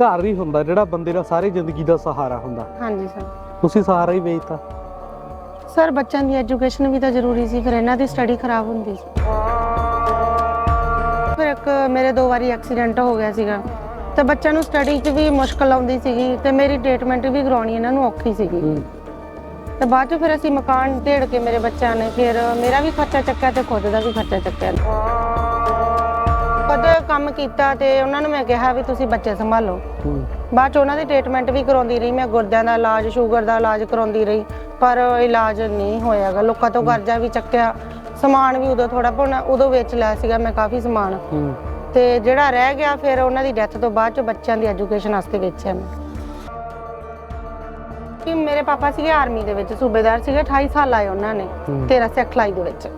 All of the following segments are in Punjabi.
ਘਰ ਹੀ ਹੁੰਦਾ ਜਿਹੜਾ ਬੰਦੇ ਦਾ ਸਾਰੀ ਜ਼ਿੰਦਗੀ ਦਾ ਸਹਾਰਾ ਹੁੰਦਾ। ਹਾਂਜੀ ਸਰ। ਤੁਸੀਂ ਸਹਾਰਾ ਹੀ ਵੇਚਤਾ। ਸਰ ਬੱਚਿਆਂ ਦੀ ਐਜੂਕੇਸ਼ਨ ਵੀ ਤਾਂ ਜ਼ਰੂਰੀ ਸੀ ਫਿਰ ਇਹਨਾਂ ਦੀ ਸਟੱਡੀ ਖਰਾਬ ਹੁੰਦੀ ਸੀ। ਫਿਰ ਇੱਕ ਮੇਰੇ ਦੋ ਵਾਰੀ ਐਕਸੀਡੈਂਟ ਹੋ ਗਿਆ ਸੀਗਾ ਤੇ ਬੱਚਿਆਂ ਨੂੰ ਸਟੱਡੀ 'ਚ ਵੀ ਮੁਸ਼ਕਲ ਆਉਂਦੀ ਸੀਗੀ ਤੇ ਮੇਰੀ ਟ੍ਰੀਟਮੈਂਟ ਵੀ ਕਰਾਉਣੀ ਇਹਨਾਂ ਨੂੰ ਔਖੀ ਸੀਗੀ। ਤੇ ਬਾਅਦ 'ਚ ਫਿਰ ਅਸੀਂ ਮਕਾਨ ਢੇੜ ਕੇ ਮੇਰੇ ਬੱਚਿਆਂ ਨੇ ਫਿਰ ਮੇਰਾ ਵੀ ਖਰਚਾ ਚੱਕਿਆ ਤੇ ਖੁਦ ਦਾ ਵੀ ਖਰਚਾ ਚੱਕਿਆ। ਕੰਮ ਕੀਤਾ ਤੇ ਉਹਨਾਂ ਨੂੰ ਮੈਂ ਕਿਹਾ ਵੀ ਤੁਸੀਂ ਬੱਚੇ ਸੰਭਾਲੋ। ਬਾਅਦ ਚ ਉਹਨਾਂ ਦੀ ਟ੍ਰੀਟਮੈਂਟ ਵੀ ਕਰਾਉਂਦੀ ਰਹੀ ਮੈਂ ਗੁਰਦਿਆਂ ਦਾ ਇਲਾਜ ਸ਼ੂਗਰ ਦਾ ਇਲਾਜ ਕਰਾਉਂਦੀ ਰਹੀ ਪਰ ਇਲਾਜ ਨਹੀਂ ਹੋਇਆਗਾ ਲੋਕਾਂ ਤੋਂ ਕਰਜ਼ਾ ਵੀ ਚੱਕਿਆ ਸਮਾਨ ਵੀ ਉਦੋਂ ਥੋੜਾ ਪੋਣਾ ਉਦੋਂ ਵੇਚ ਲਿਆ ਸੀਗਾ ਮੈਂ ਕਾਫੀ ਸਮਾਨ। ਤੇ ਜਿਹੜਾ ਰਹਿ ਗਿਆ ਫਿਰ ਉਹਨਾਂ ਦੀ ਡੈਥ ਤੋਂ ਬਾਅਦ ਚ ਬੱਚਿਆਂ ਦੀ ਐਜੂਕੇਸ਼ਨ ਵਾਸਤੇ ਵੇਚਿਆ ਮੈਂ। ਕਿ ਮੇਰੇ ਪਾਪਾ ਸੀਗੇ ਆਰਮੀ ਦੇ ਵਿੱਚ ਸੂਬੇਦਾਰ ਸੀਗੇ 28 ਸਾਲ ਆਏ ਉਹਨਾਂ ਨੇ ਹੂੰ। 13 ਸਿਖਲਾਈ ਦੇ ਵਿੱਚ।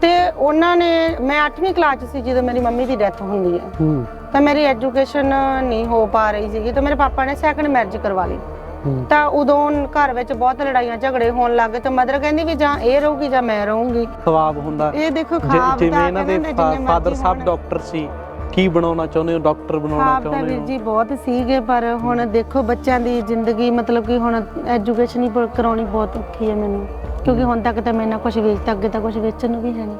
ਤੇ ਉਹਨਾਂ ਨੇ ਮੈਂ 8ਵੀਂ ਕਲਾਸ 'ਚ ਸੀ ਜਦੋਂ ਮੇਰੀ ਮੰਮੀ ਦੀ ਡੈਥ ਹੁੰਦੀ ਹੈ। ਤਾਂ ਮੇਰੀ ਐਜੂਕੇਸ਼ਨ ਨਹੀਂ ਹੋ ਪਾ ਰਹੀ ਸੀਗੀ ਤਾਂ ਮੇਰੇ ਪਾਪਾ ਨੇ ਸੈਕੰਡ ਮੈਰਿਜ ਕਰਵਾ ਲਈ। ਤਾਂ ਉਦੋਂ ਘਰ ਵਿੱਚ ਬਹੁਤ ਲੜਾਈਆਂ ਝਗੜੇ ਹੋਣ ਲੱਗ ਤਾਂ ਮਦਰ ਕਹਿੰਦੀ ਵੀ ਜਾਂ ਇਹ ਰਹੂਗੀ ਜਾਂ ਮੈਂ ਰਹੂੰਗੀ। ਸਵਾਬ ਹੁੰਦਾ। ਇਹ ਦੇਖੋ ਖਾਬ ਜਿਵੇਂ ਇਹਨਾਂ ਦੇ ਫਾਦਰ ਸਾਹਿਬ। ਡਾਕਟਰ ਸੀ ਕੀ ਬਣਾਉਣਾ ਚਾਹੁੰਦੇ ਹੋ ਡਾਕਟਰ ਬਣਾਉਣਾ ਚਾਹੁੰਦੇ ਵੀਰ ਹੋ? ਜੀ ਬਹੁਤ ਸੀਗੇ ਪਰ ਹੁਣ ਦੇਖੋ ਬੱਚਿਆਂ ਦੀ ਜ਼ਿੰਦਗੀ ਮਤਲਬ ਕਿ ਹੁਣ ਐਜੂਕੇਸ਼ਨ ਹੀ ਕਰਾਉਣੀ ਬਹੁਤ ਔਖੀ ਹੈ ਮੈਨੂੰ। ਕਿਉਂਕਿ ਹੁਣ ਤੱਕ ਤਾਂ ਮੈਂ ਨਾ ਕੁਝ ਵੇਚਤਾ ਅੱਗੇ ਤਾਂ ਕੁਝ ਵੇਚਣ ਨੂੰ ਵੀ ਹੈ ਨਹੀਂ।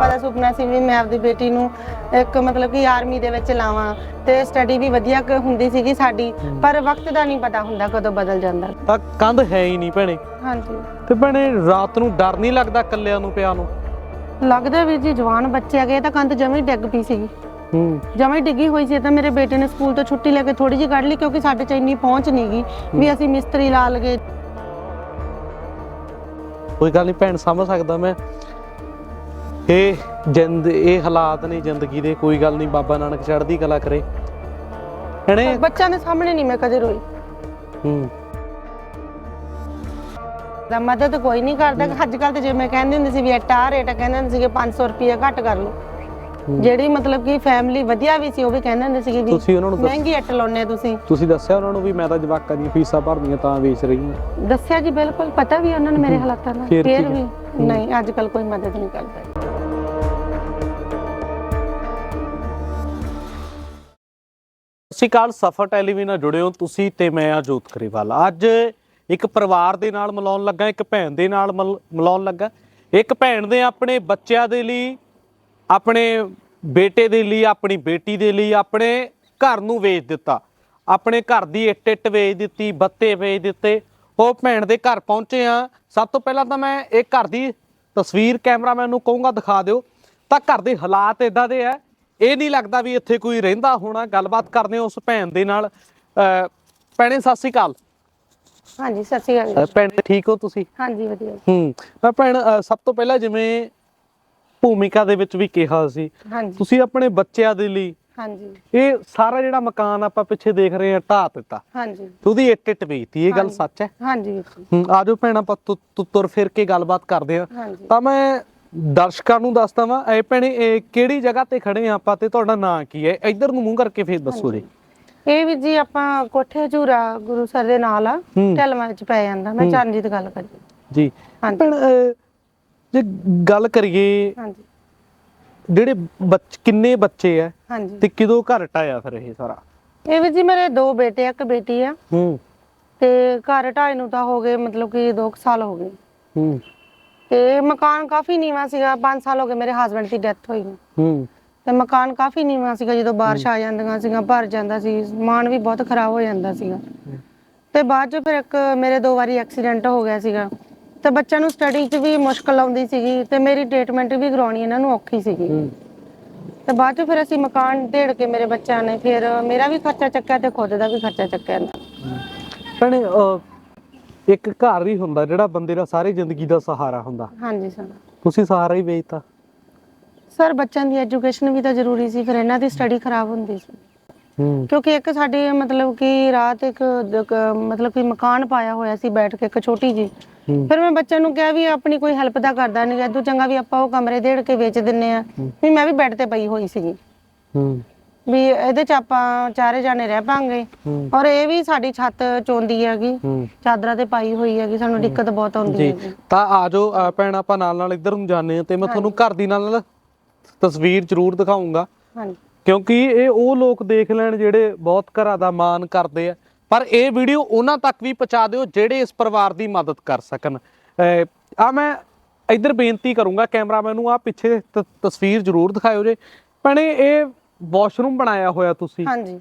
ਪਤਾ ਸੁਪਨਾ ਸੀ ਵੀ ਮੈਂ ਆਪਦੀ ਬੇਟੀ ਨੂੰ ਇੱਕ ਮਤਲਬ ਕਿ ਆਰਮੀ ਦੇ ਵਿੱਚ ਲਾਵਾਂ ਤੇ ਸਟੱਡੀ ਵੀ ਵਧੀਆ ਕ- ਹੁੰਦੀ ਸੀਗੀ ਸਾਡੀ ਪਰ ਵਕਤ ਦਾ ਨਹੀਂ ਪਤਾ ਹੁੰਦਾ ਕਦੋਂ ਬਦਲ ਜਾਂਦਾ। ਤਾਂ ਕੰਧ ਹੈ ਹੀ ਨਹੀਂ ਭੈਣੇ। ਹਾਂਜੀ। ਤੇ ਭੈਣੇ ਰਾਤ ਨੂੰ ਡਰ ਨਹੀਂ ਲੱਗਦਾ ਕੱਲਿਆਂ ਨੂੰ ਪਿਆ ਨੂੰ? ਲੱਗਦਾ ਵੀਰ ਜੀ ਜਵਾਨ ਬੱਚੇ ਆ ਗਏ ਤਾਂ ਕੰਧ ਜਮੀ ਡਿੱਗ ਪਈ ਸੀਗੀ। ਹੂੰ। ਜਮੀ ਡਿੱਗੀ ਹੋਈ ਸੀ ਤਾਂ ਮੇਰੇ ਬੇਟੇ ਨੇ ਸਕੂਲ ਤੋਂ ਛੁੱਟੀ ਲੈ ਕੇ ਥੋੜੀ ਜਿਹੀ ਕੱਢ ਲਈ ਕਿਉਂਕਿ ਸਾਡੇ ਚ ਇੰਨੀ ਪਹੁੰਚ ਨਹੀਂ ਗਈ ਵੀ ਅਸੀਂ ਮਿਸਤਰੀ ਲਾ ਲਗੇ ਕੋਈ ਗੱਲ ਨਹੀਂ ਭੈਣ ਸਮਝ ਸਕਦਾ ਮੈਂ। ਇਹ ਜਿੰਦ ਇਹ ਹਾਲਾਤ ਨੇ ਜ਼ਿੰਦਗੀ ਦੇ ਕੋਈ ਗੱਲ ਨਹੀਂ ਬਾਬਾ ਨਾਨਕ ਚੜ੍ਹਦੀ ਕਲਾ ਕਰੇ। ਹਣੇ? ਬੱਚਿਆਂ ਦੇ ਸਾਹਮਣੇ ਨਹੀਂ ਮੈਂ ਕਦੇ ਰੋਈ। ਹੂੰ। ਦਾ ਮਦਦ ਕੋਈ ਨਹੀਂ ਕਰਦਾ ਅੱਜ ਕੱਲ ਤੇ ਜੇ ਮੈਂ ਕਹਿੰਦੀ ਹੁੰਦੀ ਸੀ ਵੀ ਇੱਟ ਆ ਰੇਟ ਕਹਿੰਦੇ ਹੁੰਦੇ ਸੀਗੇ 500 ਰੁਪਏ ਘੱਟ ਕਰ ਲਓ। ਜਿਹੜੀ ਮਤਲਬ ਕਿ ਫੈਮਿਲੀ ਵਧੀਆ ਵੀ ਸੀ ਉਹ ਵੀ ਕਹਿੰਦੇ ਹੁੰਦੇ ਸੀਗੇ ਵੀ ਤੁਸੀਂ ਉਹਨਾਂ ਨੂੰ ਦੱਸ- ਮਹਿੰਗੀ ਇੱਟ ਲਾਉਨੇ ਤੁਸੀਂ। ਤੁਸੀਂ ਦੱਸਿਆ ਉਹਨਾਂ ਨੂੰ ਵੀ ਮੈਂ ਤਾਂ ਜਵਾਕਾਂ ਦੀਆਂ ਫੀਸਾਂ ਭਰਨੀਆਂ ਤਾਂ ਵੇਚ ਰਹੀ ਹਾਂ। ਦੱਸਿਆ ਜੀ ਬਿਲਕੁਲ। ਪਤਾ ਵੀ ਉਹਨਾਂ ਨੂੰ ਮੇਰੇ ਹਾਲਾਤਾਂ ਦਾ। ਫਿਰ ਵੀ ਨਹੀਂ ਅੱਜ ਕੱਲ ਕੋਈ ਮਦਦ ਨਹੀਂ ਕਰਦਾ। ਸਤਿ ਸ਼੍ਰੀ ਅਕਾਲ ਸਫਰ ਟੈਲੀਵਿਜ਼ਨ ਨਾਲ ਜੁੜੇ ਹੋ ਤੁਸੀਂ ਤੇ ਮੈਂ ਅਜੋਤ ਕਰੀਵਾਲ ਅੱਜ ਇੱਕ ਪਰਿਵਾਰ ਦੇ ਨਾਲ ਮਿਲਾਉਣ ਲੱਗਾ ਇੱਕ ਭੈਣ ਦੇ ਨਾਲ ਮਿਲ- ਮਿਲਾਉਣ ਲੱਗਾ। ਇੱਕ ਭੈਣ ਨੇ ਆਪਣੇ ਬੱਚਿਆਂ ਦੇ ਲਈ ਆਪਣੇ ਬੇਟੇ ਦੇ ਲਈ ਆਪਣੀ ਬੇਟੀ ਦੇ ਲਈ ਆਪਣੇ ਘਰ ਨੂੰ ਵੇਚ ਦਿੱਤਾ। ਆਪਣੇ ਘਰ ਦੀ ਇੱਟ ਇੱਟ ਵੇਚ ਦਿੱਤੀ ਬੱਤੇ ਵੇਚ ਦਿੱਤੇ। ਉਹ ਭੈਣ ਦੇ ਘਰ ਪਹੁੰਚੇ ਆ ਸਭ ਤੋਂ ਪਹਿਲਾਂ ਤਾਂ ਮੈਂ ਇਹ ਘਰ ਦੀ ਤਸਵੀਰ ਕੈਮਰਾਮੈਨ ਨੂੰ ਕਹੂੰਗਾ ਦਿਖਾ ਦਿਓ। ਤਾਂ ਘਰ ਦੇ ਹਾਲਾਤ ਇਦਾਂ ਦੇ ਆ। ਇਹ ਨਹੀਂ ਲੱਗਦਾ ਵੀ ਇੱਥੇ ਕੋਈ ਰਹਿੰਦਾ ਹੋਣਾ। ਗੱਲਬਾਤ ਕਰਦੇ ਉਸ ਭੈਣ ਦੇ ਨਾਲ। ਭੈਣੇ ਸਤਿ ਸ਼੍ਰੀ ਅਕਾਲ। ਹਾਂਜੀ ਸਤਿ ਸ਼੍ਰੀ ਅਕਾਲ। ਭੈਣ ਠੀਕ ਹੋ ਤੁਸੀਂ? ਹਾਂਜੀ ਵਧੀਆ। ਹੂੰ। ਭੈਣ ਸਭ ਤੋਂ ਪਹਿਲਾਂ ਜਿਵੇਂ ਭੂਮਿਕਾ ਦੇ ਵਿੱਚ ਵੀ ਕਿਹਾ ਸੀ। ਹਾਂਜੀ। ਤੁਸੀਂ ਆਪਣੇ ਬੱਚਿਆਂ ਦੇ ਲਈ ਹਾਂਜੀ। ਇਹ ਸਾਰਾ ਜਿਹੜਾ ਮਕਾਨ ਆਪਾਂ ਪਿੱਛੇ ਦੇਖ ਰਹੇ ਹਾਂ ਢਾਹ ਦਿੱਤਾ। ਹਾਂਜੀ। ਉਹਦੀ ਇੱਟ ਇੱਟ ਵੇਚਤੀ ਇਹ ਗੱਲ। ਸੱਚ ਹੈ? ਹਾਂਜੀ ਹੂੰ ਆਜੋ ਭੈਣ ਆਪਾਂ ਤੁ- ਤੁ- ਤੁਰ ਫਿਰ ਕੇ ਗੱਲਬਾਤ ਕਰਦੇ ਹਾਂਜੀ। ਤਾਂ ਮੈਂ ਦਰਸ਼ਕਾਂ ਨੂੰ ਦੱਸਦਾ ਵਾਂ ਇਹ ਭੈਣੇ ਇਹ ਕਿਹੜੀ ਜਗ੍ਹਾ ਤੇ ਖੜੇ ਆ ਆਪਾਂ ਤੇ ਤੁਹਾਡਾ ਨਾਂ ਕੀ ਹੈ? ਇੱਧਰ ਨੂੰ ਮੂੰਹ ਕਰਕੇ ਫੇਰ ਦੱਸੋ ਜੀ। ਇਹ ਵੀ ਜੀ ਆਪਾਂ ਕੋਠੇ ਝੂਰਾ ਗੁਰੂ ਸਰ ਦੇ ਨਾਲ ਆ ਹੂੰ। ਢਲਵਾਂ ਵਿੱਚ ਪੈ ਜਾਂਦਾ। ਮੈਂ ਚਰਨਜੀਤ ਗੱਲ ਕਰੀ। ਜੀ। ਹਾਂਜੀ। ਭੈਣ ਅਹ, ਜੇ ਗੱਲ ਕਰੀਏ ਹਾਂਜੀ। ਜਿਹੜੇ ਬੱਚ ਕਿੰਨੇ ਬੱਚੇ ਆ ਹਾਂਜੀ। ਤੇ ਕਿਦੋਂ ਘਰ ਟਾਇਆ ਫਿਰ ਇਹ ਸਾਰਾ? ਇਹ ਵੀ ਜੀ ਮੇਰੇ ਦੋ ਬੇਟੇ ਆ ਇੱਕ ਬੇਟੀ ਆ। ਹੂੰ। ਤੇ ਘਰ ਢਾਈ ਨੂੰ ਤਾਂ ਹੋ ਗਏ ਮਤਲਬ ਕਿ 2 ਸਾਲ ਹੋ ਗਏ। ਹੂੰ। ਤੇ ਮਕਾਨ ਕਾਫੀ ਨੀਵਾਂ ਸੀਗਾ 5 ਸਾਲ ਹੋ ਗਏ ਮੇਰੇ ਹਸਬੰਡ ਦੀ ਡੈਥ ਹੋਈ ਹੂੰ। ਤੇ ਮਕਾਨ ਕਾਫੀ ਨੀਵਾਂ ਸੀਗਾ ਜਦੋਂ ਬਾਰਿਸ਼ ਆ ਜਾਂਦੀਆਂ ਸੀਗਾ ਭਰ ਜਾਂਦਾ ਸੀ ਸਮਾਨ ਵੀ ਬਹੁਤ ਖਰਾਬ ਹੋ ਜਾਂਦਾ ਸੀਗਾ। ਤੇ ਬਾਅਦ ਚ ਫਿਰ ਇੱਕ ਮੇਰੇ ਦੋ ਵਾਰੀ ਐਕਸੀਡੈਂਟ ਹੋ ਗਿਆ ਸੀਗਾ। ਤੇ ਬੱਚਿਆਂ ਨੂੰ ਸਟੱਡੀ 'ਚ ਵੀ ਮੁਸ਼ਕਲ ਆਉਂਦੀ ਸੀਗੀ ਤੇ ਮੇਰੀ ਟ੍ਰੀਟਮੈਂਟ ਵੀ ਕਰਾਉਣੀ ਇਹਨਾਂ ਨੂੰ ਔਖੀ ਸੀਗੀ। ਤੇ ਬਾਅਦ ਚ ਫਿਰ ਅਸੀਂ ਮਕਾਨ ਢੇੜ ਕੇ ਮੇਰੇ ਬੱਚਿਆਂ ਨੇ ਫਿਰ ਮੇਰਾ ਵੀ ਖਰਚਾ ਚੱਕਿਆ ਤੇ ਖੁਦ ਦਾ ਵੀ ਖਰਚਾ ਚੱਕਿਆ। ਭੈਣੇ ਅਹ, ਇੱਕ ਘਰ ਹੀ ਹੁੰਦਾ ਜਿਹੜਾ ਬੰਦੇ ਦਾ ਸਾਰੀ ਜ਼ਿੰਦਗੀ ਦਾ ਸਹਾਰਾ ਹੁੰਦਾ। ਹਾਂਜੀ ਸਰ। ਤੁਸੀਂ ਸਹਾਰਾ ਹੀ ਵੇਚਤਾ। ਸਰ ਬੱਚਿਆਂ ਦੀ ਐਜੂਕੇਸ਼ਨ ਵੀ ਤਾਂ ਜ਼ਰੂਰੀ ਸੀ ਫਿਰ ਇਹਨਾਂ ਦੀ ਸਟੱਡੀ ਖਰਾਬ ਹੁੰਦੀ ਸੀ। ਹੂੰ। ਕਿਉਂਕਿ ਇੱਕ ਸਾਡੇ ਮਤਲਬ ਕਿ ਰਾਤ ਇੱਕ ਦ- ਕ- ਮਤਲਬ ਕਿ ਮਕਾਨ ਪਾਇਆ ਹੋਇਆ ਸੀ ਬੈਠ ਕੇ ਇੱਕ ਛੋਟੀ ਜੀ ਫਿਰ ਮੈਂ ਬੱਚਿਆਂ ਨੂੰ ਕਿਹਾ ਵੀ ਆਪਣੀ ਕੋਈ ਹੈਲਪ ਤਾਂ ਕਰਦਾ ਨਹੀਂ ਇਦੋਂ ਚੰਗਾ ਵੀ ਆਪਾਂ ਉਹ ਕਮਰੇ ਦੇੜ ਕੇ ਵੇਚ ਦਿੰਨੇ ਆ। ਵੀ ਮੈਂ ਵੀ ਬੈੱਡ ਤੇ ਪਈ ਹੋਈ ਸੀਗੀ। ਹੂੰ। ਵੀ ਇਹਦੇ ਚ ਆਪਾਂ ਚਾਰੇ ਜਾਣੇ ਰਹਿ ਪਾਂਗੇ। ਹੂੰ। ਔਰ ਇਹ ਵੀ ਸਾਡੀ ਛੱਤ ਚੋਂਦੀ ਹੈਗੀ। ਹੂੰ। ਚਾਦਰਾਂ ਤੇ ਪਾਈ ਹੋਈ ਹੈਗੀ ਸਾਨੂੰ ਦਿੱਕਤ ਬਹੁਤ ਆਉਂਦੀ ਹੈਗੀ। ਤਾਂ ਆਜੋ ਭੈਣ ਆਪਾਂ ਨਾਲ ਨਾਲ ਇੱਧਰ ਨੂੰ ਜਾਂਦੇ ਹਾਂ ਤੇ ਮੈਂ ਤੁਹਾਨੂੰ ਘਰ ਦੀ ਨਾਲ ਨਾਲ ਤਸਵੀਰ ਜ਼ਰੂਰ ਦਿਖਾਉਂਗਾ ਹਾਂਜੀ। ਕਿਉਂਕਿ ਇਹ ਉਹ ਲੋਕ ਦੇਖ ਲੈਣ ਜਿਹੜੇ ਬਹੁਤ ਘਰਾਂ ਦਾ ਮਾਣ ਕਰਦੇ ਆ। ਪਰ ਇਹ ਵੀਡੀਓ ਉਹਨਾਂ ਤੱਕ ਵੀ ਪਹੁੰਚਾ ਦਿਓ ਜਿਹੜੇ ਇਸ ਪਰਿਵਾਰ ਦੀ ਮਦਦ ਕਰ ਸਕਣ। ਆ ਮੈਂ ਇੱਧਰ ਬੇਨਤੀ ਕਰੂੰਗਾ ਕੈਮਰਾਮੈਨ ਨੂੰ ਆ ਪਿੱਛੇ ਤਸਵੀਰ ਜ਼ਰੂਰ ਦਿਖਾਇਓ ਜੇ। ਭੈਣੇ ਇਹ ਵਾਸ਼ਰੂਮ ਬਣਾਇਆ ਹੋਇਆ ਤੁਸੀਂ। ਹਾਂਜੀ।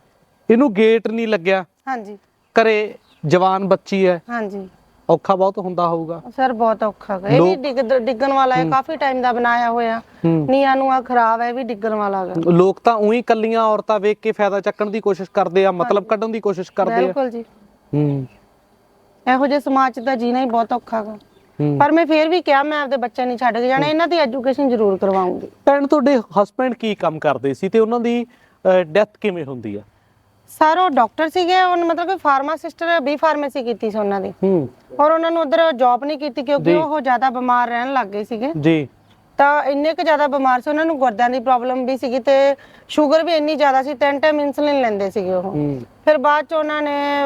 ਇਹਨੂੰ ਗੇਟ ਨਹੀਂ ਲੱਗਿਆ। ਹਾਂਜੀ। ਘਰੇ ਜਵਾਨ ਬੱਚੀ ਹੈ। ਹਾਂਜੀ। ਔਖਾ ਬਹੁਤ ਹੁੰਦਾ ਹੋਊਗਾ। ਸਰ ਬਹੁਤ ਔਖਾ ਹੈ ਇਹ ਵੀ ਲੋਕ- ਡਿੱਗ ਡਿੱਗਣ ਵਾਲਾ ਹੈ ਕਾਫੀ ਟਾਈਮ ਦਾ ਬਣਾਇਆ ਹੋਇਆ। ਹੂੰ। ਨੀਆਂ ਨੂੰ ਆ ਖਰਾਬ ਹੈ ਇਹ ਵੀ ਡਿੱਗਣ ਵਾਲਾ ਹੈ ਲੋਕ ਤਾਂ ਉਹੀ ਕੱਲੀਆਂ ਔਰਤਾਂ ਵੇਖ ਕੇ ਫਾਇਦਾ ਚੱਕਣ ਦੀ ਕੋਸ਼ਿਸ਼ ਕਰਦੇ ਆ ਮਤਲਬ ਕੱਢਣ ਦੀ ਕੋਸ਼ਿਸ਼ ਕਰਦੇ ਆ। ਬਿਲਕੁਲ ਜੀ। ਹੂੰ। ਇਹੋ ਜਿਹੇ ਸਮਾਜ 'ਚ ਤਾਂ ਜੀਣਾ ਹੀ ਬਹੁਤ ਔਖਾ ਹੈ ਹੂੰ। ਪਰ ਮੈਂ ਫੇਰ ਵੀ ਕਿਹਾ ਮੈਂ ਆਪਦੇ ਬੱਚੇ ਨਹੀਂ ਛੱਡ ਕੇ ਜਾਣਾ ਇਹਨਾਂ ਦੀ ਐਜੂਕੇਸ਼ਨ ਜ਼ਰੂਰ ਕਰਵਾਉਂਗੀ। ਭੈਣ ਤੁਹਾਡੇ ਹਸਬੰਡ ਕੀ ਕੰਮ ਕਰਦੇ ਸੀ ਤੇ ਉਹਨਾਂ ਦੀ ਡੈਥ ਕਿਵੇਂ ਹੁੰਦੀ ਆ? ਸਰ ਉਹ ਡਾਕਟਰ ਸੀਗੇ ਉਹਨਾਂ ਮਤਲਬ ਕਿ ਫਾਰਮਾਸਿਸਟ ਬੀ ਫਾਰਮੇਸੀ ਕੀਤੀ ਸੀ ਉਹਨਾਂ ਦੀ। ਹੂੰ। ਔਰ ਉਹਨਾਂ ਨੂੰ ਉਧਰ ਜੌਬ ਨਹੀਂ ਕੀਤੀ ਕਿਉਂਕਿ ਜੀ। ਉਹ ਜ਼ਿਆਦਾ ਬਿਮਾਰ ਰਹਿਣ ਲੱਗ ਗਏ ਸੀਗੇ। ਜੀ। ਤਾਂ ਇੰਨੇ ਕੁ ਜ਼ਿਆਦਾ ਬਿਮਾਰ ਸੀ ਉਹਨਾਂ ਨੂੰ ਗੁਰਦਿਆਂ ਦੀ ਪ੍ਰੋਬਲਮ ਵੀ ਸੀਗੀ ਤੇ ਸ਼ੂਗਰ ਵੀ ਇੰਨੀ ਜ਼ਿਆਦਾ ਸੀ ਤਿੰਨ ਟਾਈਮ ਇਨਸੂਲਿਨ ਲੈਂਦੇ ਸੀਗੇ ਉਹ। ਹੂੰ। ਫਿਰ ਬਾਅਦ ਚ ਉਹਨਾਂ ਨੇ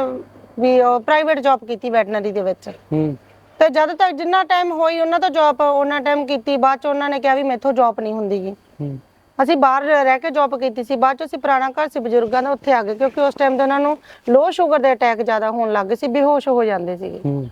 ਵੀ ਉਹ ਪ੍ਰਾਈਵੇਟ ਜੌਬ ਕੀਤੀ ਵੈਟਨਰੀ ਦੇ ਵਿੱਚ। ਹੂੰ। ਤੇ ਜਦ ਤੱਕ ਜਿੰਨਾ ਟਾਈਮ ਹੋਈ ਉਹਨਾਂ ਤੋਂ ਜੌਬ ਉਹਨਾਂ ਟਾਈਮ ਕੀਤੀ ਬਾਅਦ ਚ ਉਹਨਾਂ ਨੇ ਕਿਹਾ ਵੀ ਮੈਥੋਂ ਜੌਬ ਨਹੀਂ ਹੁੰਦੀਗੀ ਹੂੰ। ਅਸੀਂ ਬਾਹਰ ਰਹਿ ਕੇ ਜੌਬ ਕੀਤੀ ਸੀ ਬਾਅਦ ਚ ਅਸੀਂ ਪੁਰਾਣਾ ਘਰ ਸੀ ਬਜ਼ੁਰਗਾਂ ਦਾ ਉੱਥੇ ਆ ਗਏ ਕਿਉਂਕਿ ਉਸ ਟਾਈਮ ਤੇ ਉਹਨਾਂ ਨੂੰ ਲੋ ਸ਼ੂਗਰ ਦੇ ਅਟੈਕ ਜ਼ਿਆਦਾ ਹੋਣ ਲੱਗ ਗਏ ਸੀ ਬੇਹੋਸ਼ ਹੋ ਜਾਂਦੇ ਸੀਗੇ। ਹੂੰ।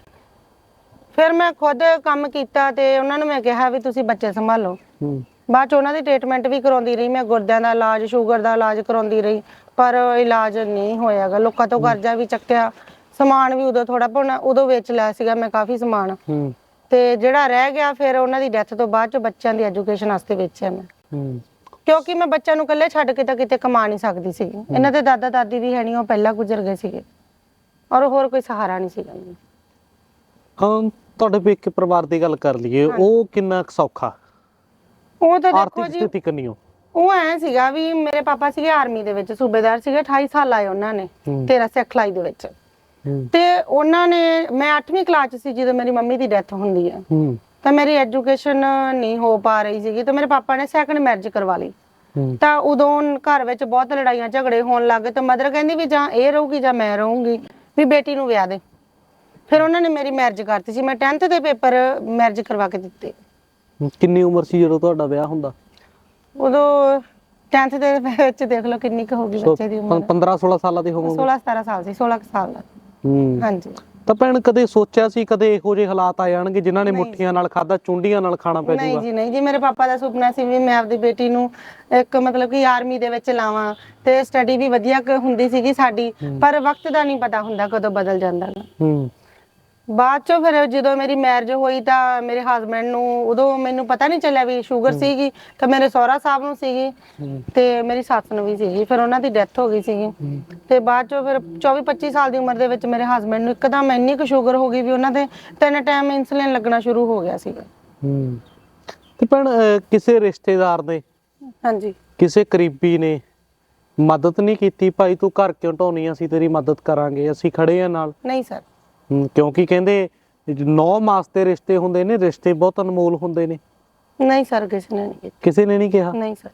ਫਿਰ ਮੈਂ ਖੁਦ ਕੰਮ ਕੀਤਾ ਤੇ ਉਹਨਾਂ ਨੂੰ ਮੈਂ ਕਿਹਾ ਵੀ ਤੁਸੀਂ ਬੱਚੇ ਸੰਭਾਲੋ। ਹੂੰ। ਬਾਅਦ ਚ ਉਹਨਾਂ ਦੀ ਟ੍ਰੀਟਮੈਂਟ ਵੀ ਕਰਾਉਂਦੀ ਰਹੀ ਮੈਂ ਗੁਰਦਿਆਂ ਦਾ ਇਲਾਜ ਸ਼ੂਗਰ ਦਾ ਇਲਾਜ ਕਰਾਉਂਦੀ ਰਹੀ ਪਰ ਇਲਾਜ ਨਹੀਂ ਹੋਇਆਗਾ। ਲੋਕਾਂ ਤੋਂ ਕਰਜ਼ਾ ਵੀ ਚੱਕਿਆ ਸਮਾਨ ਵੀ ਉਦੋਂ ਥੋੜਾ ਪਉਣਾ ਉਦੋਂ ਵੇਚ ਲਿਆ ਸੀਗਾ ਮੈਂ ਕਾਫੀ ਸਮਾਨ। ਹੂੰ। ਤੇ ਜਿਹੜਾ ਰਹਿ ਗਿਆ ਫਿਰ ਉਹਨਾਂ ਦੀ ਡੈਥ ਤੋਂ ਬਾਅਦ ਚ ਬੱਚਿਆਂ ਦੀ ਐਜੂਕੇਸ਼ਨ ਵਾਸਤੇ ਵੇਚਿਆ ਮੈਂ। ਹੂੰ। ਕਿਉਂਕਿ ਮੈਂ ਬੱਚਿਆਂ ਨੂੰ ਇਕੱਲੇ ਛੱਡ ਕੇ ਤਾਂ ਕਿਤੇ ਕਮਾ ਨਹੀਂ ਸਕਦੀ ਸੀਗੀ ਇਹਨਾਂ ਦੇ ਦਾਦਾ ਦਾਦੀ ਵੀ ਹੈ ਨਹੀਂ ਉਹ ਪਹਿਲਾਂ ਗੁਜ਼ਰ ਗਏ ਸੀਗੇ। ਔਰ ਹੋਰ ਕੋਈ ਸਹਾਰਾ ਨਹੀਂ ਸੀਗਾ। ਮੈਨੂੰ। ਹਾਂ ਤੁਹਾਡੇ ਪੇਕੇ ਪਰਿਵਾਰ ਦੀ ਗੱਲ ਕਰ ਲਈਏ ਉਹ ਕਿੰਨਾ ਕੁ ਸੌਖਾ? ਉਹ ਤਾਂ ਦੇਖੋ ਆਰਥਿਕ ਜੀ ਸਥਿਤੀ ਕਿੰਨੀ ਹੋ ਉਹ ਐ ਸੀਗਾ ਵੀ ਮੇਰੇ ਪਾਪਾ ਸੀਗੇ ਆਰਮੀ ਦੇ ਵਿੱਚ ਸੂਬੇਦਾਰ ਸੀਗੇ 28 ਸਾਲ ਆਏ ਉਹਨਾਂ ਨੇ ਹੂੰ। 13 ਸਿਖਲਾਈ ਦੇ ਵਿੱਚ। ਹੂੰ। ਤੇ ਉਹਨਾਂ ਨੇ ਮੈਂ 8ਵੀਂ ਕਲਾਸ 'ਚ ਸੀ ਜਦੋਂ ਮੇਰੀ ਮੰਮੀ ਦੀ ਡੈਥ ਹੁੰਦੀ ਹੈ ਹੂੰ। ਤਾਂ ਮੇਰੀ ਐਜੂਕੇਸ਼ਨ ਨਹੀਂ ਹੋ ਪਾ ਰਹੀ ਸੀਗੀ ਤਾਂ ਮੇਰੇ ਪਾਪਾ ਨੇ ਸੈਕੰਡ ਮੈਰਿਜ ਕਰਵਾ ਲਈ। ਹੂੰ। ਤਾਂ ਉਦੋਂ ਘਰ ਵਿੱਚ ਬਹੁਤ ਲੜਾਈਆਂ ਝਗੜੇ ਹੋਣ ਲੱਗ ਗਏ ਤਾਂ ਮਦਰ ਕਹਿੰਦੀ ਵੀ ਜਾਂ ਇਹ ਰਹੂਗੀ ਜਾਂ ਮੈਂ ਰਹੂੰਗੀ ਵੀ ਬੇਟੀ ਨੂੰ ਵਿਆਹ ਦੇ। ਫਿਰ ਉਹਨਾਂ ਨੇ ਮੇਰੀ ਮੈਰਿਜ ਕਰਤੀ ਸੀ ਮੈਂ 10th ਦੇ ਪੇਪਰ ਮੈਰਿਜ ਕਰਵਾ ਕੇ ਦਿੱਤੇ। ਕਿੰਨੀ ਉਮਰ ਸੀ ਜਦੋਂ ਤੁਹਾਡਾ ਵਿਆਹ ਹੁੰਦਾ? ਉਦੋਂ 10th ਦੇ ਵਿੱਚ ਦੇਖ ਲਓ ਕਿੰਨੀ ਕੁ ਹੋਗੀ ਬੱਚੇ ਦੀ ਉਮਰ। 15 16 ਸਾਲਾਂ ਦੇ ਹੋਵੋਗੇ? 16 17 ਸਾਲ ਸੀ 16 ਕੁ ਸਾਲ ਦਾ। ਹੂੰ। ਹਾਂਜੀ। ਤਾਂ ਭੈਣ ਕਦੇ ਸੋਚਿਆ ਸੀ ਕਦੇ ਇਹੋ ਜਿਹੇ ਹਾਲਾਤ ਆ ਜਾਣਗੇ ਜਿਨ੍ਹਾਂ ਨੇ ਮੁੱਠੀਆਂ ਨਾਲ ਖਾਦਾ ਚੁੰਡੀਆਂ ਨਾਲ ਖਾਣਾ ਪੈ ਨਹੀਂ ਜਾਊਗਾ? ਜੀ ਨਹੀਂ ਜੀ ਮੇਰੇ ਪਾਪਾ ਦਾ ਸੁਪਨਾ ਸੀ ਵੀ ਮੈਂ ਆਪਦੀ ਬੇਟੀ ਨੂੰ ਇੱਕ ਮਤਲਬ ਕਿ ਆਰਮੀ ਦੇ ਵਿੱਚ ਲਾਵਾਂ ਤੇ ਸਟੱਡੀ ਵੀ ਵਧੀਆ ਕੁ ਹੁੰਦੀ ਸੀਗੀ ਸਾਡੀ ਪਰ ਵਕਤ ਦਾ ਨਹੀਂ ਪਤਾ ਹੁੰਦਾ ਕਦੋਂ ਬਦਲ ਜਾਂਦਾ ਗਾ। ਹੂੰ। ਬਾਅਦ ਚੋਂ ਫਿਰ ਜਦੋਂ ਮੇਰੀ ਮੈਰਿਜ ਹੋਈ ਤਾਂ ਮੇਰੇ ਹਸਬੰਡ ਨੂੰ ਉਦੋਂ ਮੈਨੂੰ ਪਤਾ ਨਹੀਂ ਚੱਲਿਆ ਵੀ ਸ਼ੂਗਰ ਸੀਗੀ ਤਾਂ ਮੇਰੇ ਸਹੁਰਾ ਸਾਹਿਬ ਨੂੰ ਸੀਗੀ ਹੂੰ। ਤੇ ਮੇਰੀ ਸੱਸ ਨੂੰ ਵੀ ਸੀਗੀ ਫਿਰ ਉਹਨਾਂ ਦੀ ਡੈਥ ਹੋ ਗਈ ਸੀਗੀ। ਤੇ ਬਾਅਦ ਚੋਂ ਫਿਰ 24 25 ਸਾਲ ਦੀ ਉਮਰ ਦੇ ਵਿੱਚ ਮੇਰੇ ਹਸਬੰਡ ਨੂੰ ਇੱਕਦਮ ਇੰਨੀ ਕੁ ਸ਼ੂਗਰ ਹੋ ਗਈ ਵੀ ਉਹਨਾਂ ਦੇ ਤਿੰਨ ਟਾਈਮ ਇਨਸੂਲਿਨ ਲੱਗਣਾ ਸ਼ੁਰੂ ਹੋ ਗਿਆ ਸੀਗਾ। ਹੂੰ। ਤੇ ਭੈਣ ਅਹ, ਕਿਸੇ ਰਿਸ਼ਤੇਦਾਰ ਨੇ ਹਾਂਜੀ। ਕਿਸੇ ਕਰੀਬੀ ਨੇ ਮਦਦ ਨਹੀਂ ਕੀਤੀ? ਭਾਈ ਤੂੰ ਘਰ ਕਿਉਂ ਢਾਉਣੀ ਅਸੀਂ ਤੇਰੀ ਮਦਦ ਕਰਾਂਗੇ ਅਸੀਂ ਖੜੇ ਆ ਨਾਲ। ਨਹੀਂ ਸਰ ਕਿਉਂਕਿ ਕਹਿੰਦੇ 9 ਮਾਸ ਦੇ ਰਿਸ਼ਤੇ ਹੁੰਦੇ ਨੇ ਰਿਸ਼ਤੇ ਬਹੁਤ ਅਨਮੋਲ ਹੁੰਦੇ ਨੇ। ਨਹੀਂ ਸਰ ਕਿਸੇ ਨੇ ਨਹੀਂ ਕਿਸੇ ਨੇ ਨਹੀਂ ਕਿਹਾ? ਨਹੀਂ ਸਰ।